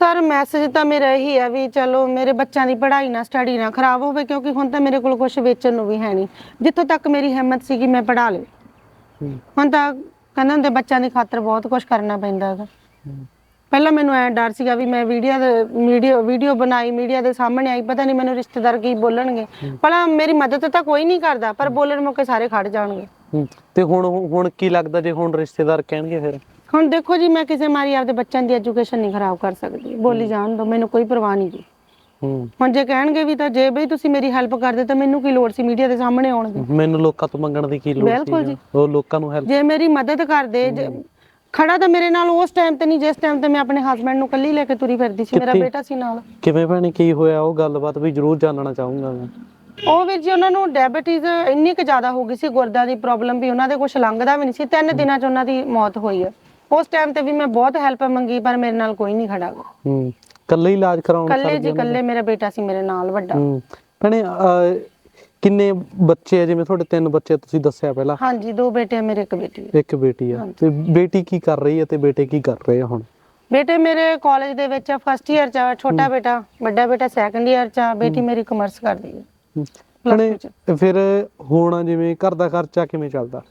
ਸਰ ਮੈਸੇਜ ਤਾਂ ਮੇਰਾ ਇਹੀ ਹੈ ਵੀ ਚਲੋ ਮੇਰੇ ਬੱਚਿਆਂ ਦੀ ਪੜ੍ਹਾਈ ਨਾ ਸਟੱਡੀ ਨਾ ਖਰਾਬ ਹੋਵੇ ਕਿਉਂਕਿ ਹੁਣ ਤਾਂ ਮੇਰੇ ਕੋਲ ਕੁਝ ਵੇਚਣ ਨੂੰ ਵੀ ਹੈ ਨਹੀਂ। ਜਿੱਥੋਂ ਤੱਕ ਮੇਰੀ ਹਿੰਮਤ ਸੀਗੀ ਮੈਂ ਪੜ੍ਹਾ ਲਈ। ਹੁਣ ਤਾਂ ਕਹਿੰਦੇ ਹੁੰਦੇ ਬੱਚਿਆਂ ਦੀ ਖਾਤਰ ਬਹੁਤ ਕੁਝ ਕਰਨਾ ਪੈਂਦਾ ਹੈਗਾ। ਪਹਿਲਾਂ ਮੈਨੂੰ ਐ ਡਰ ਸੀਗਾ ਵੀ ਮੈਂ ਵੀਡੀਓ ਦੇ ਵੀਡੀਓ ਵੀਡੀਓ ਬਣਾਈ ਮੀਡੀਆ ਦੇ ਸਾਹਮਣੇ ਆਈ ਪਤਾ ਨਹੀਂ ਮੈਨੂੰ ਰਿਸ਼ਤੇਦਾਰ ਕੀ ਬੋਲਣਗੇ। ਭਲਾ ਮੇਰੀ ਮਦਦ ਤਾਂ ਕੋਈ ਨਹੀਂ ਕਰਦਾ ਪਰ ਬੋਲਣ ਮੌਕੇ ਸਾਰੇ ਖੜ ਜਾਣਗੇ। ਹੂੰ ਤੇ ਹੁਣ ਹੁਣ ਕੀ ਲੱਗਦਾ ਜੇ ਹੁਣ ਰਿਸ਼ਤੇਦਾਰ ਕਹਿਣਗੇ ਫਿਰ? ਹੁਣ ਦੇਖੋ ਜੀ ਮੈਂ ਕਿਸੇ ਮਾਰੀ ਆਪਦੇ ਬੱਚਿਆਂ ਦੀ ਐਜੂਕੇਸ਼ਨ ਨਹੀਂ ਖਰਾਬ ਕਰ ਸਕਦੀ। ਬੋਲੀ ਜਾਣ ਦੋ ਮੈਨੂੰ ਕੋਈ ਪਰਵਾਹ ਨਹੀਂ ਜੀ। ਹੂੰ। ਹੁਣ ਜੇ ਕਹਿਣਗੇ ਵੀ ਤਾਂ ਜੇ ਬਈ ਤੁਸੀਂ ਮੇਰੀ ਹੈਲਪ ਕਰਦੇ ਤਾਂ ਮੈਨੂੰ ਕੀ ਲੋੜ ਸੀ ਮੀਡੀਆ ਦੇ ਸਾਹਮਣੇ ਆਉਣ ਦੀ? ਮੈਨੂੰ ਲੋਕਾਂ ਤੋਂ ਮੰਗਣ ਦੀ ਕੀ ਲੋੜ ਬਿਲਕੁਲ ਸੀ ਜੀ। ਉਹ ਲੋਕਾਂ ਨੂੰ ਹੈਲਪ ਜੇ ਮੇਰੀ ਮਦਦ ਕਰਦੇ ਜੇ- ਖੜਾ ਤਾਂ ਮੇਰੇ ਨਾਲ ਉਸ ਟਾਈਮ ਤੇ ਨਹੀਂ ਜਿਸ ਟਾਈਮ ਤੇ ਮੈਂ ਆਪਣੇ ਹਸਬੰਡ ਨੂੰ ਕੱਲੀ ਲੈ ਕੇ ਤੁਰੀ ਫਿਰਦੀ ਸੀ ਮੇਰਾ ਕਿੱਥੇ? ਬੇਟਾ ਸੀ ਨਾਲ। ਕਿਵੇਂ ਭੈਣੇ ਕੀ ਹੋਇਆ? ਉਹ ਗੱਲਬਾਤ ਵੀ ਜ਼ਰੂਰ ਜਾਣਨਾ ਚਾਹੂੰਗਾ ਮੈਂ। ਉਹ ਵੀਰ ਜੀ ਉਹਨਾਂ ਨੂੰ ਡਾਇਬੀਟੀਜ਼ ਇੰਨੀ ਕੁ ਜ਼ਿਆਦਾ ਹੋ ਗਈ ਸੀ ਗੁਰਦਾ ਦੀ ਪ੍ਰੋਬਲਮ ਵੀ ਉਹਨਾਂ ਦੇ ਕੁਝ ਲੰਘਦਾ ਵੀ ਨਹੀਂ ਸੀ। ਤਿੰਨ ਦਿਨਾਂ 'ਚ ਉਹਨਾਂ ਦੀ ਮੌਤ ਹੋਈ ਹੈ। ਉਸ ਟਾਈਮ ਤੇ ਵੀ ਮੈਂ ਬਹੁਤ ਹੈਲਪ ਮੰਗੀ ਪਰ ਮੇਰੇ ਨਾਲ ਕੋਈ ਨਹੀਂ ਖੜਾ ਗਾ। ਹੂੰ ਕੱਲੇ ਇਲਾਜ ਕਰਾਉਣ ਕੱਲੇ ਜੀ ਕੱਲੇ ਮੇਰਾ ਬੇਟਾ ਸੀ ਮੇਰੇ ਨਾਲ ਵੱਡਾ। ਹੂੰ ਭੈਣੇ ਅਹ, ਕਿੰਨੇ ਬੱਚੇ ਆ? ਜਿਵੇਂ ਤੁਹਾਡੇ ਤਿੰਨ ਬੱਚੇ ਤੁਸੀਂ ਦੱਸਿਆ ਪਹਿਲਾਂ। ਹਾਂਜੀ ਦੋ ਬੇਟੇ ਆ ਮੇਰੇ ਇੱਕ ਬੇਟੀ ਹੈ ਇੱਕ ਬੇਟੀ ਆ। ਤੇ ਬੇਟੀ ਕੀ ਕਰ ਰਹੀ ਹੈ ਤੇ ਬੇਟੇ ਕੀ ਕਰ ਰਹੇ ਆ ਹੁਣ? ਬੇਟੇ ਮੇਰੇ ਕਾਲਜ ਦੇ ਵਿੱਚ ਫਸਟ ਇਅਰ ਚ ਆ, ਛੋਟਾ ਬੇਟਾ ਵੱਡਾ ਬੇਟਾ ਸੈਕੰਡ ਇਅਰ ਚ ਆ, ਬੇਟੀ ਮੇਰੀ ਕਮਰਸ ਕਰਦੀ ਹੈ ਹੂੰ। Plus ਭੈਣੇ two ਫਿਰ ਹੁਣ ਜਿਵੇਂ ਘਰ ਦਾ ਖਰਚਾ ਕਿਵੇਂ ਚੱਲਦਾ?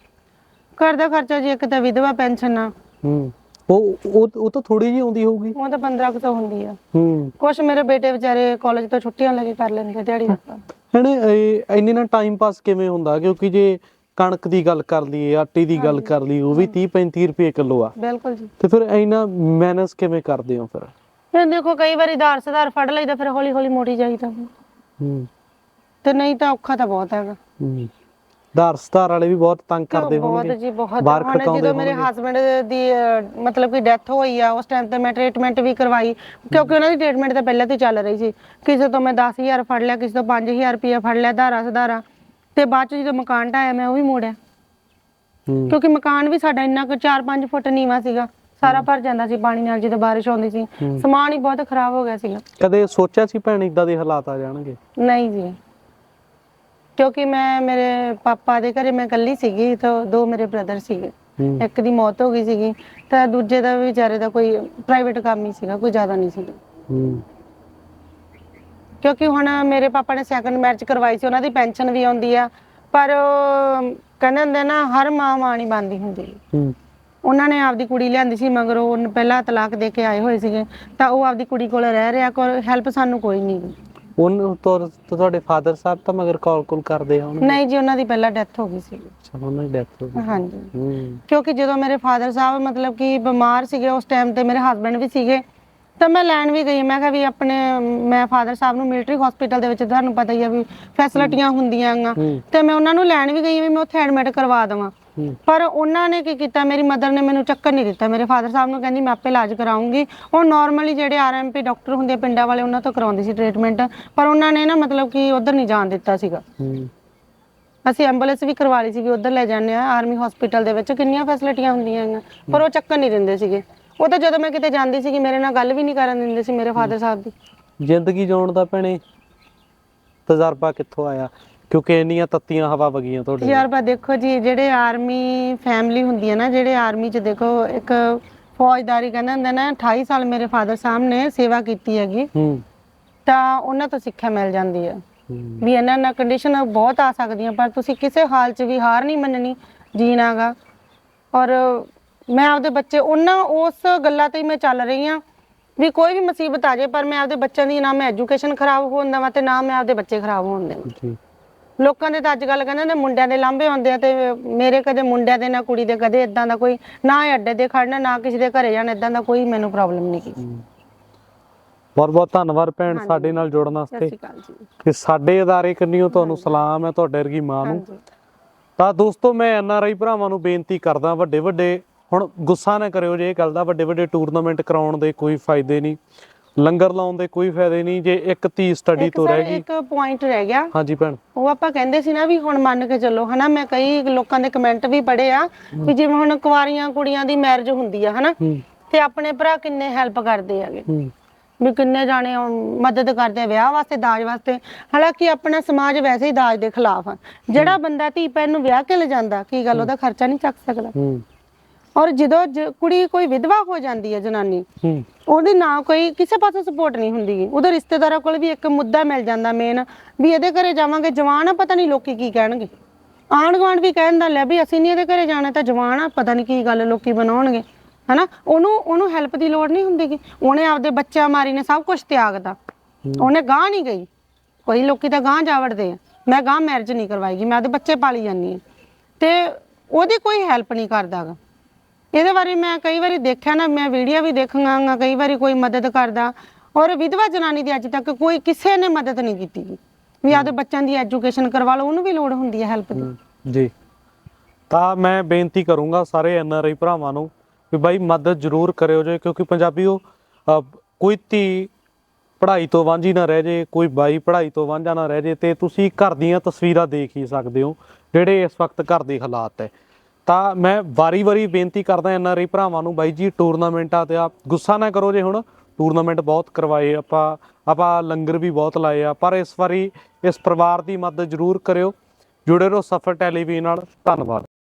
ਘਰ ਦਾ ਖਰਚਾ ਜੀ ਇੱਕ ਤਾਂ ਵਿਧਵਾ ਪੈਨਸ਼ਨ ਆ। ਹੂੰ। ਉਹ ਉਹ ਉਹ ਤਾਂ ਥੋੜੀ ਜਿਹੀ ਆਉਂਦੀ ਹੋਊਗੀ। ਉਹ ਤਾਂ 15 ਕੁ ਸੌ ਹੁੰਦੀ ਆ। ਹੂੰ। ਕੁਛ ਮੇਰੇ ਬੇਟੇ ਵਿਚਾਰੇ ਕਾਲਜ ਤੋਂ ਛੁੱਟੀਆਂ ਲੈ ਕੇ ਕਰ ਲੈਂਦੇ ਦਿਹਾੜੀ ਦਾ ਹਣੇ ਇਹ ਇੰਨੇ ਨਾਲ ਟਾਈਮ ਪਾਸ ਕਿਵੇਂ ਹੁੰਦਾ? ਕਿਉਂਕਿ ਜੇ ਕਣਕ ਦੀ ਗੱਲ ਕਰ ਲਈਏ ਆਟੇ ਦੀ ਗੱਲ ਕਰ ਲਈ ਉਹ ਵੀ 30 35 ਰੁਪਏ ਕਿਲੋ ਆ। ਬਿਲਕੁਲ ਜੀ। ਤੇ ਫਿਰ ਇੰਨਾ ਮੈਨੇਜ ਕਿਵੇਂ ਕਰਦੇ ਹੋ ਫਿਰ? ਫਿਰ ਦੇਖੋ ਕਈ ਵਾਰੀ ਧਾਰ ਸੁਧਾਰ ਫੜ ਲਈਦਾ ਫਿਰ ਹੌਲੀ ਹੌਲੀ ਮੋੜੀ ਜਾਈਦਾ। ਹੂੰ। ਤੇ ਨਹੀਂ ਤਾਂ ਔਖਾ ਤਾਂ ਬਹੁਤ ਹੈਗਾ। ਹੂੰ। ਧਾਰ ਸਤਾਰ ਵਾਲੇ ਵੀ ਬਹੁਤ ਤੰਗ ਕਰਦੇ ਬਹੁਤ ਹੋਣਗੇ? ਜੀ ਬਹੁਤ। ਬਾਹਰ ਖਟਾਉਂਦੇ ਜਦੋਂ ਮੇਰੇ ਹਸਬੰਡ ਦੀ ਮਤਲਬ ਕਿ ਡੈਥ ਹੋਈ ਆ ਉਸ ਟਾਈਮ ਤੇ ਮੈਂ ਟ੍ਰੀਟਮੈਂਟ ਵੀ ਕਰਵਾਈ। ਕਿਉਂਕਿ ਉਹਨਾਂ ਦੀ ਟ੍ਰੀਟਮੈਂਟ ਤਾਂ ਪਹਿਲਾਂ ਤੋਂ ਚੱਲ ਰਹੀ ਸੀ। ਕਿਸੇ ਤੋਂ ਮੈਂ 10000 ਫੜ ਲਿਆ ਕਿਸੇ ਤੋਂ 5000 ਰੁਪਏ ਫੜ ਲਿਆ ਧਾਰਾ ਸੁਧਾਰਾ। ਤੇ ਬਾਅਦ ਚ ਜਦੋਂ ਮਕਾਨ ਢਾਇਆ ਮੈਂ ਉਹ ਵੀ ਮੋੜਿਆ। ਕਿਉਂਕਿ ਮਕਾਨ ਵੀ ਸਾਡਾ ਇੰਨਾ ਕੁ 4-5 ਫੁੱਟ ਨੀਵਾ ਸੀਗਾ। ਸਾਰਾ ਭਰ ਜਾਂਦਾ ਸੀ ਪਾਣੀ ਨਾਲ ਜਦੋਂ ਬਾਰਿਸ਼ ਆਉਂਦੀ ਸੀ। ਸਮਾਨ ਹੀ ਬਹੁਤ ਖਰਾਬ ਹੋ ਗਿਆ ਸੀਗਾ। ਕਦੇ ਸੋਚਿਆ ਸੀ ਭੈਣ ਇਦਾਂ ਦੇ ਹਾਲਾਤ ਆ ਜਾਣਗੇ? ਨਹੀਂ ਜੀ। ਕਿਉਂਕਿ ਮੈਂ ਮੇਰੇ ਪਾਪਾ ਦੇ ਘਰੇ ਮੈਂ ਇਕੱਲੀ ਸੀਗੀ ਤਾਂ ਦੋ ਮੇਰੇ ਬ੍ਰਦਰ ਸੀਗੇ। ਹੂੰ। ਇੱਕ ਦੀ ਮੌਤ ਹੋ ਗਈ ਸੀਗੀ ਤਾਂ ਦੂਜੇ ਦਾ ਵੀ ਵਿਚਾਰੇ ਦਾ ਕੋਈ ਪ੍ਰਾਈਵੇਟ ਕੰਮ ਹੀ ਸੀਗਾ ਕੋਈ ਜ਼ਿਆਦਾ ਨਹੀਂ ਸੀਗਾ। ਹੂੰ। ਕਿਉਂਕਿ ਹੁਣ ਮੇਰੇ ਪਾਪਾ ਨੇ ਸੈਕੰਡ ਮੈਰਿਜ ਕਰਵਾਈ ਸੀ ਉਹਨਾਂ ਦੀ ਪੈਨਸ਼ਨ ਵੀ ਆਉਂਦੀ ਆ ਪਰ ਉਹ ਕਹਿੰਦੇ ਹੁੰਦੇ ਨਾ ਹਰ ਮਾਂ ਮਾਂ ਨਹੀਂ ਬਣਦੀ ਹੁੰਦੀ। ਹੂੰ। ਉਹਨਾਂ ਨੇ ਆਪਦੀ ਕੁੜੀ ਲਿਆਂਦੀ ਸੀ ਮਗਰ ਉਹ ਪਹਿਲਾਂ ਤਲਾਕ ਦੇ ਕੇ ਆਏ ਹੋਏ ਸੀਗੇ ਤਾਂ ਉਹ ਆਪਦੀ ਕੁੜੀ ਕੋਲ ਰਹਿ ਰਿਹਾ ਕੋਈ ਹੈਲਪ ਸਾਨੂੰ ਕੋਈ ਨਹੀਂ। ਉਹਨ ਤੋਂ ਤੁਹਾਡੇ ਫਾਦਰ ਸਾਹਿਬ ਤਾਂ ਮਗਰ ਕਾਲ ਕੁਲ ਕਰਦੇ ਆ ਉਹਨੂੰ। ਨਹੀਂ ਜੀ ਉਹਨਾਂ ਦੀ ਪਹਿਲਾਂ ਡੈਥ ਹੋ ਗਈ ਸੀ। ਅੱਛਾ ਉਹਨਾਂ ਦੀ ਡੈਥ ਹੋ ਗਈ। ਹਾਂਜੀ। ਹੂੰ। ਕਿਉਂਕਿ ਜਦੋਂ ਮੇਰੇ ਫਾਦਰ ਸਾਹਿਬ ਮਤਲਬ ਕਿ ਬਿਮਾਰ ਸੀਗੇ ਉਸ ਟਾਈਮ ਤੇ ਮੇਰੇ ਹਸਬੰਡ ਵੀ ਸੀਗੇ ਤਾਂ ਮੈਂ ਲੈਣ ਵੀ ਗਈ। ਮੈਂ ਕਿਹਾ ਵੀ ਆਪਣੇ ਮੈਂ ਫਾਦਰ ਸਾਹਿਬ ਨੂੰ ਮਿਲਟਰੀ ਹਸਪੀਟਲ ਦੇ ਵਿੱਚ ਤੁਹਾਨੂੰ ਪਤਾ ਹੀ ਆ ਵੀ ਫੈਸਿਲਿਟੀਆਂ ਹੁੰਦੀਆਂ ਆਂ ਤੇ ਮੈਂ ਉਹਨਾਂ ਨੂੰ ਲੈਣ ਵੀ ਗਈ ਵੀ ਮੈਂ ਉੱਥੇ ਐਡਮਿਟ ਕਰਵਾ ਦੇਵਾਂ। ਪਰ ਉਹਨਾਂ ਨੇ ਕੀ ਕੀਤਾ? ਮੇਰੀ ਮਦਰ ਨੇ ਮੈਨੂੰ ਚੱਕਰ ਨਹੀਂ ਦਿੱਤਾ। ਮੇਰੇ ਫਾਦਰ ਸਾਹਿਬ ਨੂੰ ਕਹਿੰਦੀ ਮੈਂ ਆਪੇ ਇਲਾਜ ਕਰਾਉਂਗੀ। ਉਹ ਨਾਰਮਲੀ ਜਿਹੜੇ ਆਰਐਮਪੀ ਡਾਕਟਰ ਹੁੰਦੇ ਆ ਪਿੰਡਾਂ ਵਾਲੇ ਉਹਨਾਂ ਤੋਂ ਕਰਾਉਂਦੀ ਸੀ ਟ੍ਰੀਟਮੈਂਟ ਪਰ ਉਹਨਾਂ ਨੇ ਨਾ ਮਤਲਬ ਕਿ ਉਧਰ ਨਹੀਂ ਜਾਣ ਦਿੱਤਾ ਸੀਗਾ। ਅਸੀਂ ਐਂਬੂਲੈਂਸ ਵੀ ਕਰਵਾ ਲਈ ਸੀ ਵੀ ਉਧਰ ਲੈ ਜਾਂਦੇ ਆ ਆਰਮੀ ਹਸਪੀਟਲ ਦੇ ਵਿੱਚ ਕਿੰਨੀਆਂ ਫੈਸਿਲਿਟੀਆਂ ਹੁੰਦੀਆਂ ਹੈਗੀਆਂ ਪਰ ਉਹ ਚੱਕਰ ਨਹੀਂ ਦਿੰਦੇ ਸੀਗੇ। ਉਹ ਤਾਂ ਜਦੋਂ ਮੈਂ ਕਿਤੇ ਜਾਂਦੀ ਸੀਗੀ ਮੇਰੇ ਨਾਲ ਗੱਲ ਵੀ ਨਹੀਂ ਕਰਨ ਦਿੰਦੇ ਸੀ ਮੇਰੇ ਫਾਦਰ ਸਾਹਿਬ ਦੀ। ਜ਼ਿੰਦਗੀ ਜਿਉਣ ਦਾ ਭੈਣੇ ਤਜਰਬਾ ਕਿੱਥੋਂ ਆਇਆ? ਕਿਉਂਕਿ ਇੰਨੀਆਂ ਤੱਤੀਆਂ ਹਵਾ ਵਗੀਆਂ ਤੁਹਾਡੇ ਯਾਰ ਬਾ ਦੇਖੋ ਜੀ ਜਿਹੜੇ ਆਰਮੀ ਫੈਮਿਲੀ ਹੁੰਦੀ ਹੈ ਨਾ ਜਿਹੜੇ ਆਰਮੀ 'ਚ ਦੇਖੋ ਇੱਕ ਫੌਜਦਾਰੀ ਕਹਿੰਦਾ ਹੁੰਦਾ ਨਾ 28 ਸਾਲ ਮੇਰੇ ਫਾਦਰ ਸਾਹਿਬ ਨੇ ਸੇਵਾ ਕੀਤੀ ਹੈਗੀ। ਹੂੰ। ਤਾਂ ਉਹਨਾਂ ਤੋਂ ਸਿੱਖਿਆ ਮਿਲ ਜਾਂਦੀ ਹੈ। ਹੂੰ। ਵੀ ਇਹਨਾਂ ਨਾਲ ਕੰਡੀਸ਼ਨ ਬਹੁਤ ਆ ਸਕਦੀਆਂ ਪਰ ਤੁਸੀਂ ਕਿਸੇ ਹਾਲ 'ਚ ਵੀ ਹਾਰ ਨਹੀਂ ਮੰਨਣੀ ਜੀਣਾਗਾ ਔਰ ਮੈਂ ਆਪਦੇ ਬੱਚੇ ਉਹਨਾਂ ਉਸ ਗੱਲਾਂ ਤੇ ਹੀ ਮੈਂ ਚੱਲ ਰਹੀ ਆ ਵੀ ਕੋਈ ਵੀ ਮੁਸੀਬਤ ਆ ਜਾਏ ਪਰ ਮੈਂ ਆਪਦੇ ਬੱਚਿਆਂ ਦੀ ਨਾ ਮੈਂ ਐਜੂਕੇਸ਼ਨ ਖਰਾਬ ਹੋਣ ਦੇਵਾਂ ਤੇ ਨਾ ਮੈਂ ਆਪਦੇ ਬੱਚੇ ਖਰਾਬ ਹੋਣ ਦੇਵਾਂ। ਜੀ ਲੋਕਾਂ ਦੇ ਤਾਂ ਅੱਜ ਕੱਲ ਕਹਿੰਦੇ ਨੇ ਮੁੰਡਿਆਂ ਦੇ ਲਾਂਭੇ ਹੁੰਦੇ ਆ ਤੇ ਮੇਰੇ ਕਦੇ ਮੁੰਡਿਆਂ ਦੇ ਨਾ ਕੁੜੀ ਦੇ ਕਦੇ ਇਦਾਂ ਦਾ ਕੋਈ ਨਾ ਹੀ ਅੱਡੇ ਤੇ ਖੜਨਾ ਨਾ ਕਿਸੇ ਦੇ ਘਰੇ ਜਾਣਾ ਇਦਾਂ ਦਾ ਕੋਈ ਮੈਨੂੰ ਪ੍ਰੋਬਲਮ ਨਹੀਂ ਕੀ ਬਹੁਤ ਬਹੁਤ ਧੰਨਵਾਦ ਭੈਣ ਸਾਡੇ ਨਾਲ ਜੁੜਨ ਸਤਿ ਵਾਸਤੇ ਕਿ ਸਾਡੇ ਅਦਾਰੇ ਕੰਨੀਓ ਤੁਹਾਨੂੰ ਸਲਾਮ ਹੈ ਤੁਹਾਡੇ ਵਰਗੀ ਮਾਂ ਨੂੰ। ਤਾਂ ਦੋਸਤੋ ਮੈਂ ਐਨਆਰਆਈ ਭਰਾਵਾਂ ਨੂੰ ਬੇਨਤੀ ਕਰਦਾ ਵੱਡੇ ਵੱਡੇ ਹੁਣ ਗੁੱਸਾ ਨਾ ਕਰਿਓ ਜੇ ਇਹ ਗੱਲ ਦਾ ਵੱਡੇ ਵੱਡੇ ਟੂਰਨਾਮੈਂਟ ਕਰਾਉਣ ਦੇ ਕੋਈ ਫਾਇਦੇ ਨਹੀਂ। ਲੰਗਰ ਲਾਉਣ ਦੇ ਕੋਈ ਫਾਇਦੇ ਨਹੀਂ ਜੇ ਇੱਕ ਧੀ ਸਟੱਡੀ ਤੋਂ ਰਹਿ ਗਈ। ਇੱਕ ਪੁਆਇੰਟ ਰਹਿ ਗਿਆ। ਹਾਂਜੀ ਭੈਣ। ਉਹ ਆਪਾਂ ਕਹਿੰਦੇ ਸੀ ਨਾ ਵੀ ਹੁਣ ਮੰਨ ਕੇ ਚੱਲੋ ਹਨਾ ਮੈਂ ਕਈ ਲੋਕਾਂ ਦੇ ਕਮੈਂਟ ਵੀ ਪੜ੍ਹੇ ਆ ਵੀ ਜਿਵੇਂ ਹੁਣ ਕੁਆਰੀਆਂ ਕੁੜੀਆਂ ਦੀ ਮੈਰਿਜ ਹੁੰਦੀ ਆ ਹਨਾ ਤੇ ਆਪਣੇ ਭਰਾ ਕਿੰਨੇ ਹੈਲਪ ਕਰਦੇ ਹੂੰ। ਵੀ ਕਿੰਨੇ ਜਾਣੇ ਮਦਦ ਕਰਦੇ ਆ ਵਿਆਹ ਵਾਸਤੇ ਦਾਜ ਵਾਸਤੇ। ਹਾਲਾਂਕਿ ਆਪਣਾ ਸਮਾਜ ਵੈਸੇ ਹੀ ਦਾਜ ਦੇ ਖਿਲਾਫ ਆ। ਜਿਹੜਾ ਬੰਦਾ ਧੀ ਭੈਣ ਨੂੰ ਵਿਆਹ ਕੇ ਲੈ ਜਾਂਦਾ ਕੀ ਗੱਲ ਉਹਦਾ ਖਰਚਾ ਨਹੀਂ ਚੱਕ ਸਕਦਾ। ਹੂੰ। ਔਰ ਜਦੋਂ ਜ- ਕੁੜੀ ਕੋਈ ਵਿਧਵਾ ਹੋ ਜਾਂਦੀ ਹੈ ਜਨਾਨੀ ਹੂੰ। ਉਹਦੀ ਨਾ ਕੋਈ ਕਿਸੇ ਪਾਸੋਂ ਸਪੋਰਟ ਨਹੀਂ ਹੁੰਦੀ। ਉਹਦੇ ਰਿਸ਼ਤੇਦਾਰਾਂ ਕੋਲ ਵੀ ਇੱਕ ਮੁੱਦਾ ਮਿਲ ਜਾਂਦਾ ਮੇਨ ਵੀ ਇਹਦੇ ਘਰੇ ਜਾਵਾਂਗੇ ਜਵਾਨ ਆ ਪਤਾ ਨਹੀਂ ਲੋਕੀ ਕੀ ਕਹਿਣਗੇ। ਆਂਢ ਗੁਆਂਢ ਵੀ ਕਹਿੰਦਾ ਲੈ ਵੀ ਅਸੀਂ ਨਹੀਂ ਇਹਦੇ ਘਰੇ ਜਾਣਾ ਤਾਂ ਜਵਾਨ ਆ ਪਤਾ ਨਹੀਂ ਕੀ ਗੱਲ ਲੋਕੀ ਬਣਾਉਣਗੇ। ਹਨਾ? ਉਹਨੂੰ ਉਹਨੂੰ ਹੈਲਪ ਦੀ ਲੋੜ ਨਹੀਂ ਹੁੰਦੀ ਗੀ। ਉਹਨੇ ਆਪਦੇ ਬੱਚਾ ਮਾਰੀ ਨੇ ਸਭ ਕੁਝ ਤਿਆਗਦਾ ਉਹਨੇ ਗਾਂ ਨਹੀਂ ਗਈ। ਕੋਈ ਲੋਕੀ ਤਾਂ ਗਾਂ ਜਾ ਵੜਦੇ ਆ। ਮੈਂ ਗਾਂ ਮੈਰਿਜ ਨਹੀਂ ਕਰਵਾਏਗੀ ਮੈਂ ਆਪਦੇ ਬੱਚੇ ਪਾਲੀ ਜਾਂਦੀ ਆ। ਤੇ ਉਹਦੀ ਕੋਈ ਹੈਲਪ ਨਹੀਂ ਕਰਦਾਗਾ। ਇਹਦੇ ਬਾਰੇ ਮੈਂ ਕਈ ਵਾਰੀ ਦੇਖਿਆ ਨਾ ਮੈਂ ਵੀਡੀਓ ਵੀ ਦੇਖਾਂਗਾ ਕਈ ਵਾਰੀ ਕੋਈ ਮਦਦ ਕਰਦਾ। ਔਰ ਵਿਧਵਾ ਜਨਾਨੀ ਦੀ ਅੱਜ ਤੱਕ ਕੋਈ ਕਿਸੇ ਨੇ ਮਦਦ ਨਹੀਂ ਕੀਤੀ ਗੀ। ਵੀ ਆਪਦੇ ਬੱਚਿਆਂ ਦੀ ਐਜੂਕੇਸ਼ਨ ਕਰਵਾ ਲਓ ਉਹਨੂੰ ਵੀ ਲੋੜ ਹੁੰਦੀ ਹੈ ਹੈਲਪ ਦੀ। ਜੀ। ਤਾਂ ਮੈਂ ਬੇਨਤੀ ਕਰੂੰਗਾ ਸਾਰੇ ਐਨਆਰਆਈ ਭਰਾਵਾਂ ਨੂੰ ਵੀ ਬਾਈ ਮਦਦ ਜ਼ਰੂਰ ਕਰਿਓ ਜੇ ਕਿਉਂਕਿ ਪੰਜਾਬੀਓ ਅਹ, ਕੋਈ ਧੀ ਪੜ੍ਹਾਈ ਤੋਂ ਵਾਂਝੀ ਨਾ ਰਹਿ ਜੇ ਕੋਈ ਬਾਈ ਪੜ੍ਹਾਈ ਤੋਂ ਵਾਂਝਾ ਨਾ ਰਹਿ ਜੇ ਤੇ ਤੁਸੀਂ ਘਰ ਦੀਆਂ ਤਸਵੀਰਾਂ ਦੇਖ ਹੀ ਸਕਦੇ ਹੋ ਜਿਹੜੇ ਇਸ ਵਕਤ ਘਰ ਦੇ ਹਾਲਾਤ ਹੈ। ਤਾਂ ਮੈਂ ਵਾਰੀ-ਵਾਰੀ ਬੇਨਤੀ ਕਰਦਾ ਐਨਆਰਆਈ ਭਰਾਵਾਂ ਨੂੰ, ਬਾਈ ਜੀ ਟੂਰਨਾਮੈਂਟਾਂ ਤੇ ਆ ਗੁੱਸਾ ਨਾ ਕਰੋ ਜੇ ਹੁਣ। ਟੂਰਨਾਮੈਂਟ ਬਹੁਤ ਕਰਵਾਏ ਆਪਾਂ ਆਪਾਂ ਲੰਗਰ ਵੀ ਬਹੁਤ ਲਾਏ ਆ, ਪਰ ਇਸ ਵਾਰੀ ਇਸ ਪਰਿਵਾਰ ਦੀ ਮਦਦ ਜ਼ਰੂਰ ਕਰਿਓ। ਜੁੜੇ ਰਹੋ ਸਫਰ ਟੈਲੀਵਿਜ਼ਨ ਨਾਲ। ਧੰਨਵਾਦ।